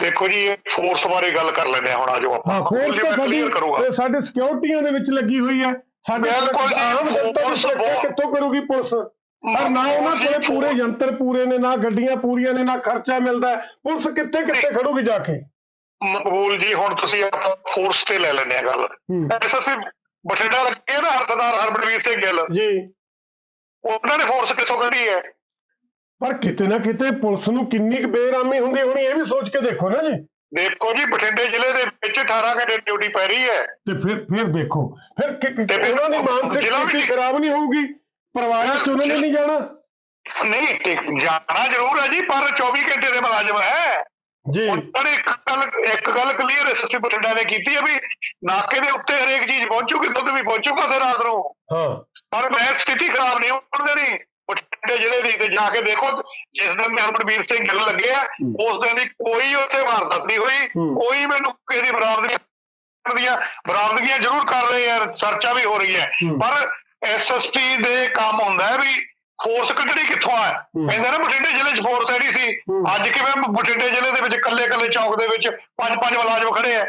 ਦੇਖੋ ਜੀ ਫੋਰਸ ਬਾਰੇ ਗੱਲ ਕਰ ਲੈਂਦੇ ਹੁਣ ਆਜੋ ਆਪਾਂ। ਹਾਂ ਫੋਰਸ ਤਾਂ ਸਾਡੀ ਇਹ ਸਾਡੇ ਸਿਕਿਉਰਟੀਆਂ ਦੇ ਵਿੱਚ ਲੱਗੀ ਹੋਈ ਹੈ। ਸਾਡੇ ਆਮ ਜਨਤਾ ਦੀ ਸੁਰੱਖਿਆ ਕਿੱਥੋਂ ਕਰੂਗੀ ਪੁਲਿਸ? ਪਰ ਨਾ ਉਹਨਾਂ ਕੋਲੇ ਪੂਰੇ ਯੰਤਰ ਪੂਰੇ ਨੇ ਨਾ ਗੱਡੀਆਂ ਪੂਰੀਆਂ ਨੇ ਨਾ ਖਰਚਾ ਮਿਲਦਾ। ਪੁਲਿਸ ਕਿੱਥੇ ਕਿੱਥੇ ਖੜੂਗੀ ਜਾ ਕੇ? ਮਕਬੂਲ ਜੀ ਹੁਣ ਤੁਸੀਂ ਫੋਰਸ ਤੇ ਲੈ ਲੈਂਦੇ ਆ ਗੱਲ। ਐਸਐਸਪੀ ਬਠਿੰਡਾ ਲੱਗੇ ਨਾ ਹਰਦਾਰ ਹਰਮਨਵੀਰ ਸਿੰਘ ਗਿੱਲ? ਜੀ। ਉਹਨਾਂ ਨੇ ਫੋਰਸ ਕਿੱਥੋਂ ਕੱਢੀ ਹੈ? ਪਰ ਕਿਤੇ ਨਾ ਕਿਤੇ ਪੁਲਿਸ ਨੂੰ ਕਿੰਨੀ ਕੁ ਬੇਰਾਮੀ ਹੁੰਦੀ ਹੋਣੀ ਇਹ ਵੀ ਸੋਚ ਕੇ ਦੇਖੋ ਨਾ ਜੀ। ਦੇਖੋ ਜੀ ਬਠਿੰਡੇ ਜ਼ਿਲ੍ਹੇ ਦੇ ਵਿੱਚ 18 ਘੰਟੇ ਡਿਊਟੀ ਪੈ ਰਹੀ ਹੈ। ਤੇ ਫਿਰ ਫਿਰ ਦੇਖੋ। ਫਿਰ ਉਹਨਾਂ ਦੀ ਮਾਨਸਿਕ ਸਥਿਤੀ ਖਰਾਬ ਨਹੀਂ ਹੋਊਗੀ? ਪਰਿਵਾਰਾਂ ਚ ਉਹਨਾਂ ਨੇ ਨਹੀਂ ਜਾਣਾ? ਨਹੀਂ ਜਾਣਾ ਜ਼ਰੂਰ ਹੈ ਜੀ ਪਰ 24 ਘੰਟੇ ਦੇ ਮੁਲਾਜ਼ਮ ਹੈ। ਜੀ ਉਹਨਾਂ ਇੱਕ ਗੱਲ ਇੱਕ ਗੱਲ ਕਲੀਅਰ ਐਸਐਸਪੀ ਬਠਿੰਡਾ ਨੇ ਕੀਤੀ ਹੈ ਵੀ ਨਾਕੇ ਦੇ ਉੱਤੇ ਹਰੇਕ ਚੀਜ਼ ਪਹੁੰਚੂਗੀ ਦੁੱਧ ਵੀ ਪਹੁੰਚੂਗਾ ਤੇ ਰਾਤ ਨੂੰ ਹਾਂ ਪਰ ਮੈਂ ਸਥਿਤੀ ਖਰਾਬ ਨਹੀਂ ਹੋਣ ਦੇਣੀ ਬਠਿੰਡੇ ਜ਼ਿਲ੍ਹੇ ਦੀ ਤੇ ਜਾ ਕੇ ਦੇਖੋ ਜਿਸ ਦਿਨ ਹਰਮਨਵੀਰ ਸਿੰਘ ਗਿੱਲ ਲੱਗੇ ਆ। ਉਸ ਦਿਨ ਦੀ ਕੋਈ ਉੱਥੇ ਵਾਰਦਾਤ ਨਹੀਂ ਹੋਈ। ਕੋਈ ਮੈਨੂੰ ਕਿਸੇ ਦੀ ਬਰਾਮਦਗੀ ਦੀਆਂ ਬਰਾਮਦਗੀਆਂ ਜ਼ਰੂਰ ਕਰ ਰਹੇ ਆ ਚਰਚਾ ਵੀ ਹੋ ਰਹੀ ਹੈ ਹੂੰ। ਪਰ ਐਸਐਸਪੀ ਦੇ ਕੰਮ ਹੁੰਦਾ ਹੈ ਵੀ ਫੋਰਸ ਕੱਢਣੀ ਕਿੱਥੋਂ ਆ। ਕਹਿੰਦੇ ਨਾ ਬਠਿੰਡੇ ਜ਼ਿਲ੍ਹੇ 'ਚ ਫੋਰਸ ਐਡੀ ਸੀ। ਅੱਜ ਕਿਵੇਂ ਬਠਿੰਡੇ ਜ਼ਿਲ੍ਹੇ ਦੇ ਵਿੱਚ ਕੱਲੇ ਕੱਲੇ ਚੌਕ ਦੇ ਵਿੱਚ ਪੰਜ ਪੰਜ ਮੁਲਾਜ਼ਮ ਖੜੇ ਆ?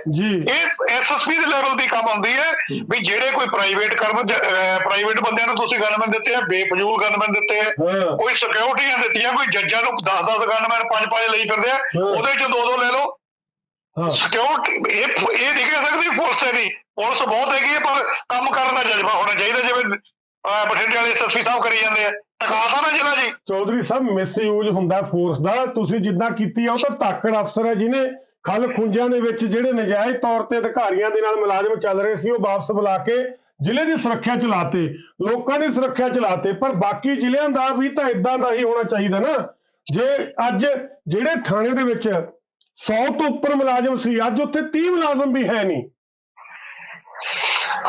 ਇਹ ਐਸਐਸਪੀ ਦੇ ਲੈਵਲ ਦੀ ਕੰਮ ਹੁੰਦੀ ਹੈ ਵੀ ਜਿਹੜੇ ਕੋਈ ਪ੍ਰਾਈਵੇਟ ਕਰਮ ਪ੍ਰਾਈਵੇਟ ਬੰਦਿਆਂ ਨੂੰ ਤੁਸੀਂ ਗਨਮੈਨ ਦਿੱਤੇ ਆ ਬੇਫਜ਼ੂਲ ਗਨਮੈਨ ਦਿੱਤੇ ਆ ਕੋਈ ਸਿਕਿਉਰਿਟੀਆਂ ਦਿੱਤੀਆਂ ਕੋਈ ਜੱਜਾਂ ਨੂੰ 10-10 ਗਨਮੈਨ 5-5 ਲਈ ਫਿਰਦੇ ਆ। ਉਹਦੇ ਚ ਦੋ ਦੋ ਲੈ ਲਓ। ਸਿਕਿਉਰਿਟੀ ਇਹ ਇਹ ਨਹੀਂ ਕਹਿ ਸਕਦੀ ਪੁਲਿਸ ਹੈ ਨਹੀਂ। ਪੁਲਿਸ ਬਹੁਤ ਹੈਗੀ ਪਰ ਕੰਮ ਕਰਨ ਦਾ ਜਜ਼ਬਾ ਹੋਣਾ ਚਾਹੀਦਾ ਜਿਵੇਂ ਬਠਿੰਡੇ ਵਾਲੇ ਐਸਐਸਪੀ ਸਾਹਿਬ ਕਰੀ ਜਾਂਦੇ ਆ। ਟਕਾਤਾ ਨਾ ਜ਼ਿਲ੍ਹਾ ਜੀ। ਚੌਧਰੀ ਸਾਹਿਬ ਮਿਸਯੂਜ਼ ਹੁੰਦਾ ਫੋਰਸ ਦਾ। ਤੁਸੀਂ ਜਿੱਦਾਂ ਕੀਤੀ ਆ ਉਹ ਤਾਂ ਤਾਕੜ ਅਫਸਰ ਹੈ ਜਿਹਨੇ ਖਲ ਖੁੰਝਾਂ ਦੇ ਵਿੱਚ ਜਿਹੜੇ ਨਜਾਇਜ਼ ਤੌਰ ਤੇ ਅਧਿਕਾਰੀਆਂ ਦੇ ਨਾਲ ਮੁਲਾਜ਼ਮ ਚੱਲ ਰਹੇ ਸੀ ਉਹ ਵਾਪਸ ਬੁਲਾ ਕੇ ਜ਼ਿਲ੍ਹੇ ਦੀ ਸੁਰੱਖਿਆ ਚਲਾਤੇ ਲੋਕਾਂ ਦੀ ਸੁਰੱਖਿਆ ਚਲਾਤੇ ਪਰ ਬਾਕੀ ਜ਼ਿਲ੍ਹਿਆਂ ਦਾ ਵੀ ਤਾਂ ਇਦਾਂ ਦਾ ਹੀ ਹੋਣਾ ਚਾਹੀਦਾ ਨਾ। ਜੇ ਅੱਜ ਜਿਹੜੇ ਥਾਣੇ ਦੇ ਵਿੱਚ 100 ਤੋਂ ਉੱਪਰ ਮੁਲਾਜ਼ਮ ਸੀ ਅੱਜ ਉੱਥੇ 30 ਮੁਲਾਜ਼ਮ ਵੀ ਹੈ ਨਹੀਂ।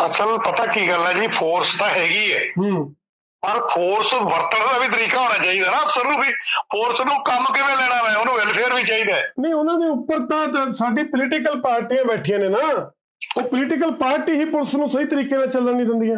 ਅਸਲ ਪਤਾ ਕੀ ਗੱਲ ਹੈ ਜੀ ਫੋਰਸ ਤਾਂ ਹੈਗੀ ਹੈ। ਹੂੰ। ਪਰ ਫੋਰਸ ਵਰਤਣ ਦਾ ਵੀ ਤਰੀਕਾ ਹੋਣਾ ਚਾਹੀਦਾ ਨਾ ਅਫਸਰ ਨੂੰ ਵੀ। ਫੋਰਸ ਨੂੰ ਕੰਮ ਕਿਵੇਂ ਲੈਣਾ ਹੈ ਉਹਨੂੰ ਵੈਲਫੇਅਰ ਵੀ ਚਾਹੀਦਾ ਹੈ। ਨਹੀਂ ਉਹਨਾਂ ਦੇ ਉੱਪਰ ਤਾਂ ਸਾਡੀ ਪੋਲੀਟੀਕਲ ਪਾਰਟੀਆਂ ਬੈਠੀਆਂ ਨੇ ਨਾ। ਉਹ ਪੋਲੀਟੀਕਲ ਪਾਰਟੀ ਹੀ ਪੁਲਿਸ ਨੂੰ ਸਹੀ ਤਰੀਕੇ ਨਾਲ ਚੱਲਣ ਨਹੀਂ ਦਿੰਦੀਆਂ।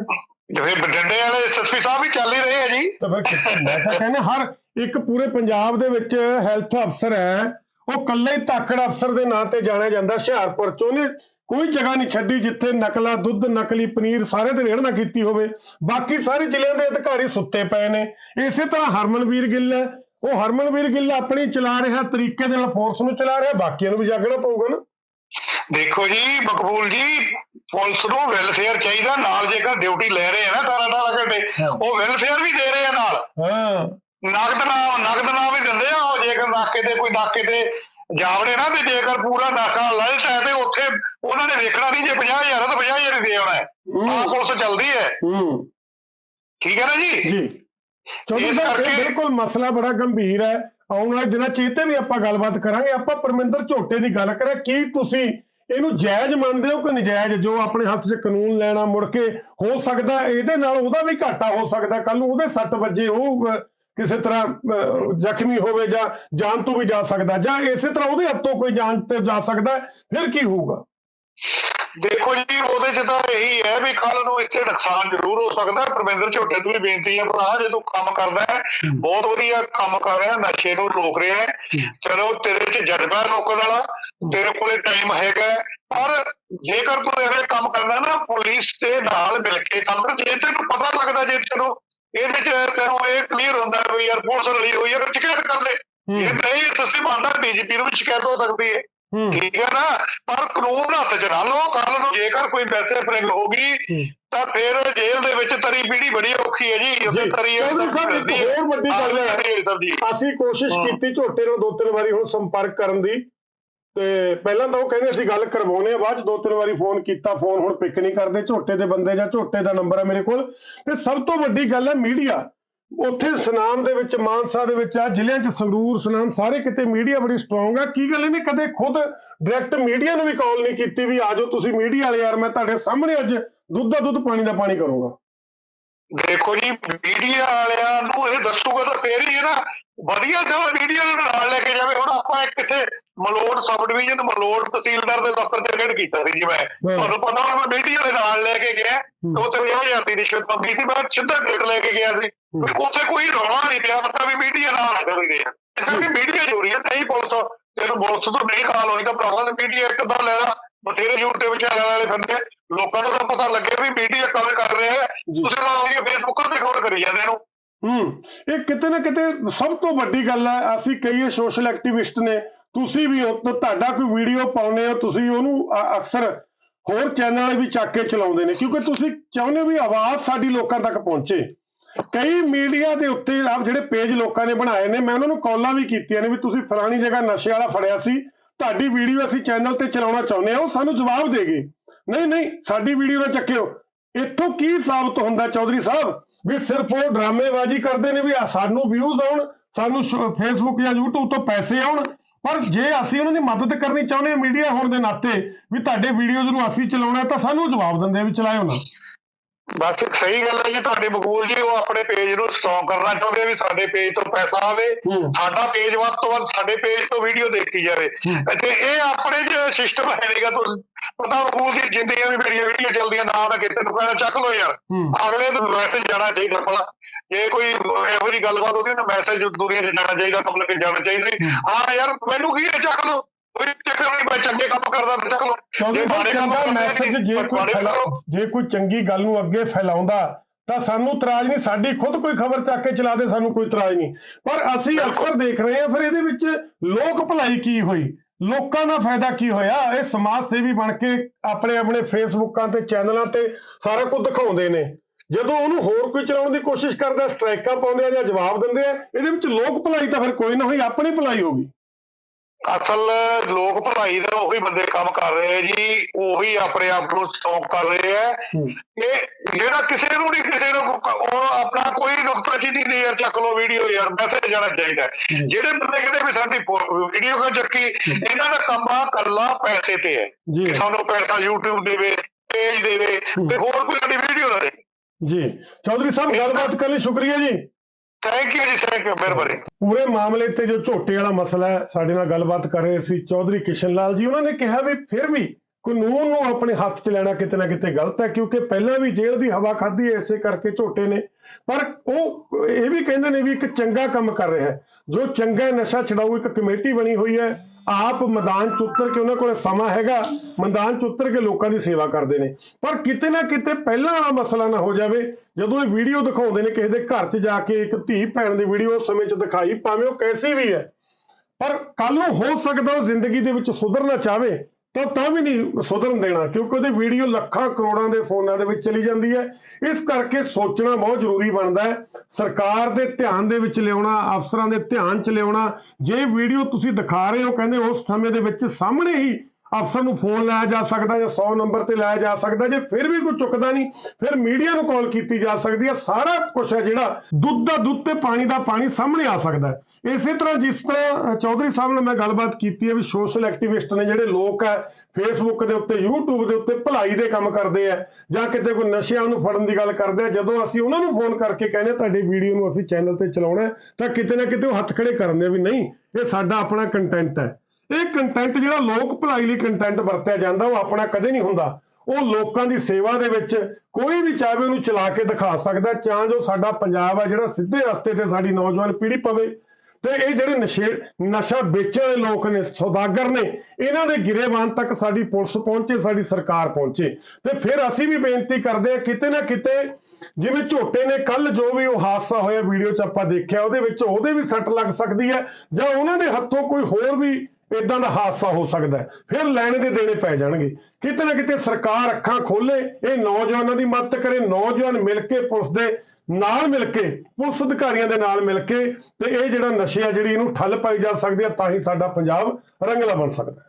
ਜਿਵੇਂ ਬਠਿੰਡੇ ਵਾਲੇ ਐਸਐਸਪੀ ਸਾਹਿਬ ਵੀ ਚੱਲ ਹੀ ਰਹੇ ਆ ਜੀ। ਤਾਂ ਫਿਰ ਮੈਂ ਤਾਂ ਕਹਿੰਦਾ ਹਰ ਇੱਕ ਪੂਰੇ ਪੰਜਾਬ ਦੇ ਵਿੱਚ ਹੈਲਥ ਅਫਸਰ ਹੈ। ਉਹ ਕੱਲੇ ਹੀ ਧਾਕੜ ਅਫਸਰ ਦੇ ਨਾਂ ਤੇ ਜਾਣਿਆ ਜਾਂਦਾ ਹੁਸ਼ਿਆਰਪੁਰ ਚ। ਉਹਨੇ ਕੋਈ ਜਗ੍ਹਾ ਨਹੀਂ ਛੱਡੀ ਜਿੱਥੇ ਨਕਲਾ ਦੁੱਧ ਨਕਲੀ ਪਨੀਰ ਸਾਰੇ ਤੇ ਰੇੜ ਨਾ ਕੀਤੀ ਹੋਵੇ। ਬਾਕੀ ਸਾਰੇ ਜ਼ਿਲ੍ਹਿਆਂ ਦੇ ਅਧਿਕਾਰੀ ਸੁੱਤੇ ਪਏ ਨੇ। ਇਸੇ ਤਰ੍ਹਾਂ ਹਰਮਨਵੀਰ ਗਿੱਲ ਹੈ। ਉਹ ਹਰਮਨਵੀਰ ਗਿੱਲ ਆਪਣੀ ਚਲਾ ਰਿਹਾ ਤਰੀਕੇ ਦੇ ਨਾਲ ਫੋਰਸ ਨੂੰ ਚਲਾ ਰਿਹਾ ਬਾਕੀਆਂ ਨੂੰ ਵੀ ਜਾਗਣਾ ਪਊਗਾ ਨਾ। ਦੇਖੋ ਜੀ ਮਕਬੂਲ ਜੀ ਪੁਲਿਸ ਨੂੰ ਵੈਲਫੇਅਰ ਚਾਹੀਦਾ ਨਾਲ ਜੇਕਰ ਡਿਊਟੀ ਲੈ ਰਹੇ ਆ ਨਾ 18 18 ਘੰਟੇ। ਉਹ ਵੈਲਫੇਅਰ ਵੀ ਦੇ ਰਹੇ ਆ ਨਾਲ। ਹਾਂ। ਨਗਦ ਨਾਮ ਨਗਦ ਨਾਮ ਵੀ ਦਿੰਦੇ ਆ ਉਹ ਜੇਕਰ ਨਾਕੇ ਤੇ ਕੋਈ ਨਾਕੇ ਤੇ ਜਾਵੜੇ ਨਾ ਤੇ ਜੇਕਰ ਪੂਰਾ ਨਾਕਾ ਲਾਇਟ ਹੈ ਤੇ ਉੱਥੇ ਉਹਨਾਂ ਨੇ ਵੇਖਣਾ ਨਹੀਂ ਜੇ 50000 ਹੈ ਤਾਂ 50000 ਹੀ ਦੇ ਆਉਣਾ ਹੈ। ਆਹ ਪੁਲਿਸ ਚੱਲਦੀ ਹੈ। ਠੀਕ ਹੈ ਨਾ ਜੀ? ਜੀ। ਚੌਧਰੀ ਸਾਹਿਬ ਬਿਲਕੁਲ ਮਸਲਾ ਬੜਾ ਗੰਭੀਰ ਹੈ। ਆਉਣ ਵਾਲੇ ਦਿਨਾਂ 'ਚ ਇਹ ਤੇ ਵੀ ਆਪਾਂ ਗੱਲਬਾਤ ਕਰਾਂਗੇ। ਆਪਾਂ ਪਰਮਿੰਦਰ ਝੋਟੇ ਦੀ ਗੱਲ ਕਰਾਂ। ਕੀ ਤੁਸੀਂ ਇਹਨੂੰ ਜਾਇਜ਼ ਮੰਨਦੇ ਹੋ ਕਿ ਨਜਾਇਜ਼? ਜੋ ਆਪਣੇ ਹੱਥ 'ਚ ਕਾਨੂੰਨ ਲੈਣਾ ਮੁੜ ਕੇ ਹੋ ਸਕਦਾ ਇਹਦੇ ਨਾਲ ਉਹਦਾ ਵੀ ਘਾਟਾ ਹੋ ਸਕਦਾ। ਕੱਲ ਨੂੰ ਉਹਦੇ ਸੱਟ ਵੱਜੇ ਉਹ ਕਿਸੇ ਤਰ੍ਹਾਂ ਜ਼ਖਮੀ ਹੋਵੇ ਜਾਂ ਜਾਨ ਤੋਂ ਵੀ ਜਾ ਸਕਦਾ ਜਾਂ ਇਸੇ ਤਰ੍ਹਾਂ ਉਹਦੇ ਹੱਥੋਂ ਕੋਈ ਜਾਨ ਤੇ ਜਾ ਸਕਦਾ ਫਿਰ ਕੀ ਹੋਊਗਾ? ਦੇਖੋ ਜੀ ਉਹਦੇ ਚ ਤਾਂ ਇਹੀ ਹੈ ਵੀ ਕੱਲ ਨੂੰ ਇੱਥੇ ਨੁਕਸਾਨ ਜ਼ਰੂਰ ਹੋ ਸਕਦਾ। ਪਰਮਿੰਦਰ ਝੋਟੇ ਨੂੰ ਵੀ ਬੇਨਤੀ ਹੈ ਭਰਾ ਜੇ ਤੂੰ ਕੰਮ ਕਰਦਾ ਹੈ ਬਹੁਤ ਵਧੀਆ ਕੰਮ ਕਰ ਰਿਹਾ ਨਸ਼ੇ ਨੂੰ ਰੋਕ ਰਿਹਾ ਹੈ। ਚਲੋ ਤੇਰੇ ਚ ਜਜ਼ਬਾ ਰੋਕਣ ਵਾਲਾ ਤੇਰੇ ਕੋਲੇ ਟਾਈਮ ਹੈਗਾ। ਪਰ ਜੇਕਰ ਤੂੰ ਇਹ ਕੰਮ ਕਰਦਾ ਨਾ ਪੁਲਿਸ ਦੇ ਨਾਲ ਮਿਲ ਕੇ ਕੰਮ ਜੇ ਤੈਨੂੰ ਪਤਾ ਲੱਗਦਾ ਜੇ ਤੈਨੂੰ ਇਹਦੇ ਚ ਤੈਨੂੰ ਇਹ ਕਲੀਅਰ ਹੁੰਦਾ ਵੀ ਯਾਰ ਪੁਲਿਸ ਰਲੀ ਹੋਈ ਹੈ ਫਿਰ ਸ਼ਿਕਾਇਤ ਕਰ ਲੈ। ਇਹ ਨਹੀਂ ਤੁਸੀਂ ਮੰਨਦਾ ਡੀਜੀਪੀ ਨੂੰ ਵੀ ਸ਼ਿਕਾਇਤ ਹੋ ਸਕਦੀ ਹੈ ਠੀਕ ਹੈ ਨਾ ਪਰ ਕਾਨੂੰਨ ਹੱਥ ਚ ਨਾ ਲਓ ਕੱਲ ਨੂੰ ਜੇਕਰ ਕੋਈ ਪੈਸੇ ਫਰਿੰਗ ਹੋ ਗਈ। ਤਾਂ ਫਿਰ ਜੇਲ੍ਹ ਦੇ ਵਿੱਚ ਤਰੀ ਪੀੜੀ ਬੜੀ ਔਖੀ ਹੈ ਜੀ ਉੱਥੇ। ਤਰੀ ਹੈ। ਹੋਰ ਵੱਡੀ ਗੱਲ ਹੈ। ਅਸੀਂ ਕੋਸ਼ਿਸ਼। ਕੀਤੀ ਝੋਟੇ ਨੂੰ ਦੋ ਤਿੰਨ ਵਾਰੀ ਹੁਣ ਸੰਪਰਕ ਕਰਨ ਦੀ ਤੇ ਪਹਿਲਾਂ ਤਾਂ ਉਹ ਕਹਿੰਦੇ ਅਸੀਂ ਗੱਲ ਕਰਵਾਉਨੇ ਆ ਬਾਅਦ ਚ ਦੋ ਤਿੰਨ ਵਾਰੀ ਫੋਨ ਕੀਤਾ ਫੋਨ ਹੁਣ ਪਿਕ ਨਹੀਂ ਕਰਦੇ, ਝੋਟੇ ਦੇ ਬੰਦੇ ਜਾਂ ਝੋਟੇ ਦਾ ਨੰਬਰ ਹੈ ਮੇਰੇ ਕੋਲ। ਤੇ ਸਭ ਤੋਂ ਵੱਡੀ ਗੱਲ ਹੈ ਮੀਡੀਆ ਉੱਥੇ ਸੁਨਾਮ ਦੇ ਵਿੱਚ, ਮਾਨਸਾ ਦੇ ਵਿੱਚ ਆ, ਜ਼ਿਲ੍ਹਿਆਂ 'ਚ ਸੰਗਰੂਰ, ਸੁਨਾਮ, ਸਾਰੇ ਕਿਤੇ ਮੀਡੀਆ ਬੜੀ ਸਟਰੋਂਗ ਆ। ਕੀ ਗੱਲ ਇਹਨੇ ਕਦੇ ਖੁਦ ਡਾਇਰੈਕਟ ਮੀਡੀਆ ਨੂੰ ਵੀ ਕਾਲ ਨਹੀਂ ਕੀਤੀ ਵੀ ਆਜੋ ਤੁਸੀਂ ਮੀਡੀਆ ਵਾਲੇ ਯਾਰ, ਮੈਂ ਤੁਹਾਡੇ ਸਾਹਮਣੇ ਅੱਜ ਦੁੱਧ ਦਾ ਦੁੱਧ, ਪਾਣੀ ਦਾ ਪਾਣੀ ਕਰੂੰਗਾ। ਦੇਖੋ ਜੀ ਮੀਡੀਆ ਵਾਲਿਆਂ ਨੂੰ ਇਹ ਦੱਸੂਗਾ ਤਾਂ ਫੇਰ ਹੀ ਹੈ ਨਾ। ਵਧੀਆ ਜੋ ਮੀਡੀਆ ਨੂੰ ਨਾਲ ਲੈ ਕੇ ਜਾਵੇ ਹੁਣ ਆਪਾਂ ਇੱਕ ਕਿਥੇ ਮਲੋੜ ਸਬ ਡਿਵੀਜ਼ਨ ਮਲੋੜ ਤਹਿਸੀਲਦਾਰ ਦੇ ਦਫ਼ਤਰ ਤੇ ਰੇਡ ਕੀਤਾ ਸੀ ਜੀ ਮੈਂ। ਤੁਹਾਨੂੰ ਪਤਾ ਹੋਣਾ ਮੈਂ ਮੀਡੀਆ ਦੇ ਨਾਲ ਲੈ ਕੇ ਗਿਆ ਹੂੰ। ਤੇ 50000 ਦੀ ਰਿਸ਼ਵਤ ਮੰਗੀ ਸੀ ਮੈਂ ਸਿੱਧਾ ਗੇਟ ਲੈ ਕੇ ਗਿਆ ਸੀ। ਹੂੰ। ਉੱਥੇ ਕੋਈ ਰੌਲਾ ਨਹੀਂ ਪਿਆ ਮਤਲਬ ਵੀ ਮੀਡੀਆ ਨਾਲ ਕਰਦੇ ਆ ਕਰਕੇ ਮੀਡੀਆ ਜ਼ਰੂਰੀ ਹੈ ਨਹੀਂ ਪੁਲਿਸ ਤੈਨੂੰ ਪੁਲਿਸ ਤੋਂ ਨਹੀਂ ਕਾਲ ਹੋਈ ਤਾਂ ਭਰਾਵਾ ਮੀਡੀਆ ਇੱਕ ਅੱਧਾ ਲੈ ਲਾ। ਬਥੇਰੇ YouTube ਚੈਨਲ ਵਾਲੇ ਫਿਰਦੇ ਲੋਕਾਂ ਨੂੰ ਤਾਂ ਪਤਾ ਲੱਗੇ ਵੀ ਮੀਡੀਆ ਕਵਰ ਕਰ ਰਿਹਾ ਹੈ। ਤੁਸੀਂ ਤਾਂ ਉਹਦੀ ਫੇਸਬੁੱਕ ਤੇ ਕਵਰ ਕਰੀ ਜਾਂਦੇ ਇਹਨੂੰ। ਹੂੰ ਇਹ ਕਿਤੇ ਨਾ ਕਿਤੇ ਸਭ ਤੋਂ ਵੱਡੀ ਗੱਲ ਹੈ ਅਸੀਂ ਕਈ ਸੋਸ਼ਲ ਐਕਟਿਵਿਸਟ ਨੇ ਤੁਸੀਂ ਵੀ ਤੁਹਾਡਾ ਕੋਈ ਵੀਡੀਓ ਪਾਉਨੇ ਹੋ ਤੁਸੀਂ ਉਹਨੂੰ ਅਕਸਰ ਹੋਰ ਚੈਨਲ ਵੀ ਚੱਕ ਕੇ ਚਲਾਉਂਦੇ ਨੇ ਕਿਉਂਕਿ ਤੁਸੀਂ ਚਾਹੁੰਦੇ ਹੋ ਵੀ ਆਵਾਜ਼ ਸਾਡੀ ਲੋਕਾਂ ਤੱਕ ਪਹੁੰਚੇ। ਕਈ ਮੀਡੀਆ ਦੇ ਉੱਤੇ ਆਪ ਜਿਹੜੇ ਪੇਜ ਲੋਕਾਂ ਨੇ ਬਣਾਏ ਨੇ ਮੈਂ ਉਹਨਾਂ ਨੂੰ ਕਾਲਾਂ ਵੀ ਕੀਤੀਆਂ ਨੇ ਵੀ ਤੁਸੀਂ ਫਲਾਣੀ ਜਗ੍ਹਾ ਨਸ਼ੇ ਵਾਲਾ ਫੜਿਆ ਸੀ ਤੁਹਾਡੀ ਵੀਡੀਓ ਅਸੀਂ ਚੈਨਲ ਤੇ ਚਲਾਉਣਾ ਚਾਹੁੰਦੇ ਹਾਂ, ਉਹ ਸਾਨੂੰ ਜਵਾਬ ਦੇ ਗਏ ਨਹੀਂ ਨਹੀਂ, ਸਾਡੀ ਵੀਡੀਓ ਨਾ ਚੱਕਿਓ। ਇੱਥੋਂ ਕੀ ਸਾਬਤ ਹੁੰਦਾ ਚੌਧਰੀ ਸਾਹਿਬ? ਵੀ ਸਿਰਫ ਉਹ ਡਰਾਮੇਬਾਜ਼ੀ ਕਰਦੇ ਨੇ ਵੀ ਸਾਨੂੰ ਵਿਊਜ਼ ਆਉਣ, ਸਾਨੂੰ ਫੇਸਬੁੱਕ ਜਾਂ YouTube ਤੋਂ ਪੈਸੇ ਆਉਣ, ਪਰ ਜੇ ਅਸੀਂ ਉਹਨਾਂ ਦੀ ਮਦਦ ਕਰਨੀ ਚਾਹੁੰਦੇ ਹਾਂ ਮੀਡੀਆ ਹੋਣ ਦੇ ਨਾਤੇ ਵੀ ਤੁਹਾਡੇ ਵੀਡੀਓਜ਼ ਨੂੰ ਅਸੀਂ ਚਲਾਉਣਾ ਤਾਂ ਸਾਨੂੰ ਜਵਾਬ ਦਿੰਦੇ ਵੀ ਚਲਾਇਓ ਨਾ। ਬਸ ਸਹੀ ਗੱਲ ਹੈ ਜੀ ਤੁਹਾਡੇ ਮਕਬੂਲ ਜੀ ਉਹ ਆਪਣੇ ਪੇਜ ਨੂੰ ਸਟ੍ਰੋਂਗ ਕਰਨਾ ਚਾਹੁੰਦੇ ਆ ਵੀ ਸਾਡੇ ਪੇਜ ਤੋਂ ਪੈਸਾ ਆਵੇ। ਸਾਡਾ ਪੇਜ ਵੱਧ ਤੋਂ ਵੱਧ ਸਾਡੇ ਪੇਜ ਤੋਂ ਵੀਡੀਓ ਦੇਖੀ ਜਾਵੇ। ਤੇ ਇਹ ਆਪਣੇ ਚ ਸਿਸਟਮ ਹੈ ਨਹੀਂਗਾ ਤੁਸੀਂ ਪਤਾ ਮਕਬੂਲ ਜੀ ਜਿੰਦੀਆਂ ਵੀ ਮੇਰੀਆਂ ਵੀਡੀਓ ਚੱਲਦੀਆਂ ਨਾ ਤਾਂ ਕਿਸੇ ਨੂੰ ਕਹਿਣਾ ਚੱਕ ਲਓ ਯਾਰ। ਅਗਲੇ ਨੂੰ ਮੈਸੇਜ ਜਾਣਾ ਚਾਹੀਦਾ ਭਲਾ। ਜੇ ਕੋਈ ਇਹੋ ਜਿਹੀ ਗੱਲਬਾਤ ਹੁੰਦੀ ਨਾ ਮੈਸੇਜ ਦੁਨੀਆ 'ਚ ਜਾਣਾ ਚਾਹੀਦਾ ਪਬਲਿਕ ਜਾਣਾ ਚਾਹੀਦਾ। ਹਾਂ। ਯਾਰ ਮੈਨੂੰ ਕੀ ਚੱਕ ਲਓ? ਕੋਈ ਚੱਕਰ ਨਹੀਂ ਮੈਂ ਚੰਗੇ ਕੰਮ ਕਰਦਾ ਤਾਂ ਚੱਕ ਲਓ। ਕੰਮ ਚੰਗਾ ਮੈਸੇਜ ਜੇ ਕੋਈ। ਜੇ ਕੋਈ ਚੰਗੀ ਗੱਲ ਨੂੰ ਅੱਗੇ ਫੈਲਾਉਂਦਾ ਤਾਂ ਸਾਨੂੰ ਇਤਰਾਜ਼ ਨਹੀਂ ਸਾਡੀ ਖੁਦ ਕੋਈ ਖਬਰ ਚੱਕ ਕੇ ਚਲਾ ਦੇ ਸਾਨੂੰ ਕੋਈ ਇਤਰਾਜ਼ ਨਹੀਂ। ਪਰ ਅਸੀਂ ਅਕਸਰ ਦੇਖ ਰਹੇ ਹਾਂ ਫਿਰ ਇਹਦੇ ਵਿੱਚ ਲੋਕ ਭਲਾਈ ਕੀ ਹੋਈ? ਲੋਕਾਂ ਦਾ ਫਾਇਦਾ ਕੀ ਹੋਇਆ? ਇਹ ਸਮਾਜ ਸੇਵੀ ਬਣ ਕੇ ਆਪਣੇ ਆਪਣੇ ਫੇਸਬੁੱਕਾਂ ਤੇ ਚੈਨਲਾਂ ਤੇ ਸਾਰਾ ਕੁਝ ਦਿਖਾਉਂਦੇ ਨੇ। ਜਦੋਂ ਉਹਨੂੰ ਹੋਰ ਕੋਈ ਚਲਾਉਣ ਦੀ ਕੋਸ਼ਿਸ਼ ਕਰਦਾ ਸਟ੍ਰਾਈਕਾਂ ਪਾਉਂਦੇ ਆ ਜਾਂ ਜਵਾਬ ਦਿੰਦੇ ਆ ਇਹਦੇ ਵਿੱਚ ਲੋਕ ਭਲਾਈ ਤਾਂ ਫਿਰ ਕੋਈ ਨਾ ਹੋਈ ਆਪਣੀ ਭਲਾਈ ਹੋਗੀ ਅਸਲ ਲੋਕ ਭਲਾਈ ਦੇ ਉਹੀ ਬੰਦੇ ਕੰਮ ਕਰ ਰਹੇ ਆ ਜੀ ਉਹੀ ਆਪਣੇ ਆਪ ਨੂੰ ਸਟਾਪ ਕਰ ਰਹੇ ਆ ਇਹ ਜਿਹੜਾ ਕਿਸੇ ਨੂੰ ਨਹੀਂ ਕਿਸੇ ਨੂੰ ਉਹ ਆਪਣਾ ਕੋਈ ਨੁਕਤਾਚੀਨੀ ਨਹੀਂ ਯਾਰ ਚੱਕ ਲਓ ਵੀਡੀਓ ਯਾਰ ਮੈਸੇਜ ਜਾਣਾ ਚਾਹੀਦਾ। ਜਿਹੜੇ ਬੰਦੇ ਕਹਿੰਦੇ ਵੀ ਸਾਡੀ ਵੀਡੀਓ ਕਿਉਂ ਚੱਕੀ ਇਹਨਾਂ ਦਾ ਕੰਮ ਆ ਕੱਲਾ ਪੈਸੇ ਤੇ ਹੈ। ਜੀ। ਸਾਨੂੰ ਪੈਸਾ YouTube ਦੇਵੇ ਪੇਜ ਦੇਵੇ ਤੇ ਹੋਰ ਕੋਈ ਸਾਡੀ ਵੀਡੀਓ ਨਾ ਦੇ ਜੀ। ਚੌਧਰੀ ਸਾਹਿਬ ਗੱਲਬਾਤ ਕਰਨ ਲਈ ਸ਼ੁਕਰੀਆ ਜੀ। ਥੈਂਕ ਯੂ ਜੀ ਥੈਂਕ ਯੂ ਮਿਹਰਬਾਨੀ। ਪੂਰੇ ਮਾਮਲੇ ਤੇ ਜੋ ਝੋਟੇ ਵਾਲਾ ਮਸਲਾ ਹੈ, ਸਾਡੇ ਨਾਲ ਗੱਲਬਾਤ ਕਰ ਰਹੇ ਸੀ ਚੌਧਰੀ ਕਿਸ਼ਨ ਲਾਲ ਜੀ। ਉਹਨਾਂ ਨੇ ਕਿਹਾ ਵੀ ਫਿਰ ਵੀ ਕਾਨੂੰਨ ਨੂੰ ਆਪਣੇ ਹੱਥ 'ਚ ਲੈਣਾ ਕਿਤੇ ਨਾ ਕਿਤੇ ਗਲਤ ਹੈ, ਕਿਉਂਕਿ ਪਹਿਲਾਂ ਵੀ ਜੇਲ੍ਹ ਦੀ ਹਵਾ ਖਾਧੀ ਹੈ, ਇਸੇ ਕਰਕੇ ਝੋਟੇ ਨੇ। ਪਰ ਉਹ ਇਹ ਵੀ ਕਹਿੰਦੇ ਨੇ ਵੀ ਇੱਕ ਚੰਗਾ ਕੰਮ ਕਰ ਰਿਹਾ ਹੈ। ਜੋ ਚੰਗਾ ਨਸ਼ਾ ਛਡਾਊ ਇੱਕ ਕਮੇਟੀ ਬਣੀ ਹੋਈ ਹੈ ਆਪ ਮੈਦਾਨ 'ਚ ਉਤਰ ਕੇ ਉਹਨਾਂ ਕੋਲ ਸਮਾਂ ਹੈਗਾ, ਮੈਦਾਨ 'ਚ ਉਤਰ ਕੇ ਲੋਕਾਂ ਦੀ ਸੇਵਾ ਕਰਦੇ ਨੇ। ਪਰ ਕਿਤੇ ਨਾ ਕਿਤੇ ਪਹਿਲਾਂ ਵਾਲਾ ਮਸਲਾ ਨਾ ਹੋ ਜਾਵੇ, ਜਦੋਂ ਇਹ ਵੀਡੀਓ ਦਿਖਾਉਂਦੇ ਨੇ ਕਿਸੇ ਦੇ ਘਰ 'ਚ ਜਾ ਕੇ ਇੱਕ ਧੀ ਭੈਣ ਦੀ ਵੀਡੀਓ ਉਸ ਸਮੇਂ 'ਚ ਦਿਖਾਈ, ਭਾਵੇਂ ਉਹ ਕੈਸੀ ਵੀ ਹੈ। ਪਰ ਕੱਲ ਨੂੰ ਹੋ ਸਕਦਾ ਉਹ ਜ਼ਿੰਦਗੀ ਦੇ ਵਿੱਚ ਸੁਧਰਨਾ ਚਾਹਵੇ ਤਾਂ ਤਾਂ ਵੀ ਨਹੀਂ ਸੁਧਰਨ ਦੇਣਾ, ਕਿਉਂਕਿ ਉਹਦੀ ਵੀਡੀਓ ਲੱਖਾਂ ਕਰੋੜਾਂ ਦੇ ਫੋਨਾਂ ਦੇ ਵਿੱਚ ਚਲੀ ਜਾਂਦੀ ਹੈ। ਇਸ ਕਰਕੇ ਸੋਚਣਾ ਬਹੁਤ ਜ਼ਰੂਰੀ ਬਣਦਾ ਹੈ। ਸਰਕਾਰ ਦੇ ਧਿਆਨ ਦੇ ਵਿੱਚ ਲਿਆਉਣਾ, ਅਫਸਰਾਂ ਦੇ ਧਿਆਨ 'ਚ ਲਿਆਉਣਾ, ਜੇ ਵੀਡੀਓ ਤੁਸੀਂ ਦਿਖਾ ਰਹੇ ਹੋ, ਕਹਿੰਦੇ ਉਸ ਸਮੇਂ ਦੇ ਵਿੱਚ ਸਾਹਮਣੇ ਹੀ ਅਫਸਰ ਨੂੰ ਫੋਨ ਲਾਇਆ ਜਾ ਸਕਦਾ ਜਾਂ 100 ਨੰਬਰ ਤੇ ਲਾਇਆ ਜਾ ਸਕਦਾ ਜੇ ਫਿਰ ਵੀ ਕੋਈ ਚੁੱਕਦਾ ਨਹੀਂ ਫਿਰ ਮੀਡੀਆ ਨੂੰ ਕਾਲ ਕੀਤੀ ਜਾ ਸਕਦੀ ਹੈ। ਸਾਰਾ ਕੁਝ ਹੈ ਜਿਹੜਾ ਦੁੱਧ ਦਾ ਦੁੱਧ ਤੇ ਪਾਣੀ ਦਾ ਪਾਣੀ ਸਾਹਮਣੇ ਆ ਸਕਦਾ ਹੈ। ਇਸੇ ਤਰ੍ਹਾਂ ਜਿਸ ਤਰ੍ਹਾਂ ਚੌਧਰੀ ਸਾਹਿਬ ਨਾਲ ਮੈਂ ਗੱਲਬਾਤ ਕੀਤੀ ਹੈ ਵੀ ਸੋਸ਼ਲ ਐਕਟਿਵਿਸਟ ਨੇ ਜਿਹੜੇ ਲੋਕ ਹੈ ਫੇਸਬੁੱਕ ਦੇ ਉੱਤੇ YouTube ਦੇ ਉੱਤੇ ਭਲਾਈ ਦੇ ਕੰਮ ਕਰਦੇ ਆ ਜਾਂ ਕਿਤੇ ਕੋਈ ਨਸ਼ਿਆਂ ਨੂੰ ਫੜਨ ਦੀ ਗੱਲ ਕਰਦੇ ਆ ਜਦੋਂ ਅਸੀਂ ਉਹਨਾਂ ਨੂੰ ਫੋਨ ਕਰਕੇ ਕਹਿੰਦੇ ਹਾਂ, ਤੁਹਾਡੀ ਵੀਡੀਓ ਨੂੰ ਅਸੀਂ ਚੈਨਲ ਤੇ ਚਲਾਉਣਾ ਤਾਂ ਕਿਤੇ ਨਾ ਕਿਤੇ ਉਹ ਹੱਥ ਖੜੇ ਕਰਦੇ ਆ ਵੀ ਨਹੀਂ ਇਹ ਸਾਡਾ ਆਪਣਾ ਕੰਟੈਂਟ ਹੈ। ਇਹ ਕੰਟੈਂਟ ਜਿਹੜਾ ਲੋਕ ਭਲਾਈ ਲਈ ਕੰਟੈਂਟ ਵਰਤਿਆ ਜਾਂਦਾ, ਉਹ ਆਪਣਾ ਕਦੇ ਨਹੀਂ ਹੁੰਦਾ। ਉਹ ਲੋਕਾਂ ਦੀ ਸੇਵਾ ਦੇ ਵਿੱਚ ਕੋਈ ਵੀ ਚਾਹਵੇ ਉਹਨੂੰ ਚਲਾ ਕੇ ਦਿਖਾ ਸਕਦਾ ਤਾਂ ਜੋ ਸਾਡਾ ਪੰਜਾਬ ਹੈ ਜਿਹੜਾ ਸਿੱਧੇ ਰਸਤੇ ਤੇ ਸਾਡੀ ਨੌਜਵਾਨ ਪੀੜ੍ਹੀ ਪਵੇ। ਤੇ ਇਹ ਜਿਹੜੇ ਨਸ਼ੇ, ਨਸ਼ਾ ਵੇਚਣ ਵਾਲੇ ਲੋਕ ਨੇ, ਸੌਦਾਗਰ ਨੇ, ਇਹਨਾਂ ਦੇ ਗਿਰੇਬਾਨ ਤੱਕ ਸਾਡੀ ਪੁਲਿਸ ਪਹੁੰਚੇ, ਸਾਡੀ ਸਰਕਾਰ ਪਹੁੰਚੇ। ਤੇ ਫਿਰ ਅਸੀਂ ਵੀ ਬੇਨਤੀ ਕਰਦੇ ਹਾਂ, ਕਿਤੇ ਨਾ ਕਿਤੇ ਜਿਵੇਂ ਝੋਟੇ ਨੇ ਕੱਲ ਜੋ ਵੀ ਉਹ ਹਾਦਸਾ ਹੋਇਆ, ਵੀਡੀਓ 'ਚ ਆਪਾਂ ਦੇਖਿਆ, ਉਹਦੇ ਵਿੱਚ ਉਹਦੇ ਵੀ ਸੱਟ ਲੱਗ ਸਕਦੀ ਹੈ, ਜਾਂ ਉਹਨਾਂ ਦੇ ਹੱਥੋਂ ਕੋਈ ਹੋਰ ਵੀ ਇਦਾਂ ਦਾ ਹਾਦਸਾ ਹੋ ਸਕਦਾ ਹੈ। ਫਿਰ ਲੈਣੇ ਦੇ ਦੇਣੇ ਪੈ ਜਾਣਗੇ। ਕਿਤੇ ਨਾ ਕਿਤੇ ਸਰਕਾਰ ਅੱਖਾਂ ਖੋਲੇ, ਇਹ ਨੌਜਵਾਨਾਂ ਦੀ ਮਦਦ ਕਰੇ, ਨੌਜਵਾਨ ਮਿਲ ਕੇ ਪੁਲਿਸ ਦੇ ਨਾਲ ਮਿਲ ਕੇ, ਪੁਲਿਸ ਅਧਿਕਾਰੀਆਂ ਦੇ ਨਾਲ ਮਿਲ ਕੇ, ਤੇ ਇਹ ਜਿਹੜਾ ਨਸ਼ੇ ਆ ਜਿਹੜੀ ਇਹਨੂੰ ਠੱਲ ਪਾਈ ਜਾ ਸਕਦੀ ਹੈ, ਤਾਂ ਹੀ ਸਾਡਾ ਪੰਜਾਬ ਰੰਗਲਾ ਬਣ ਸਕਦਾ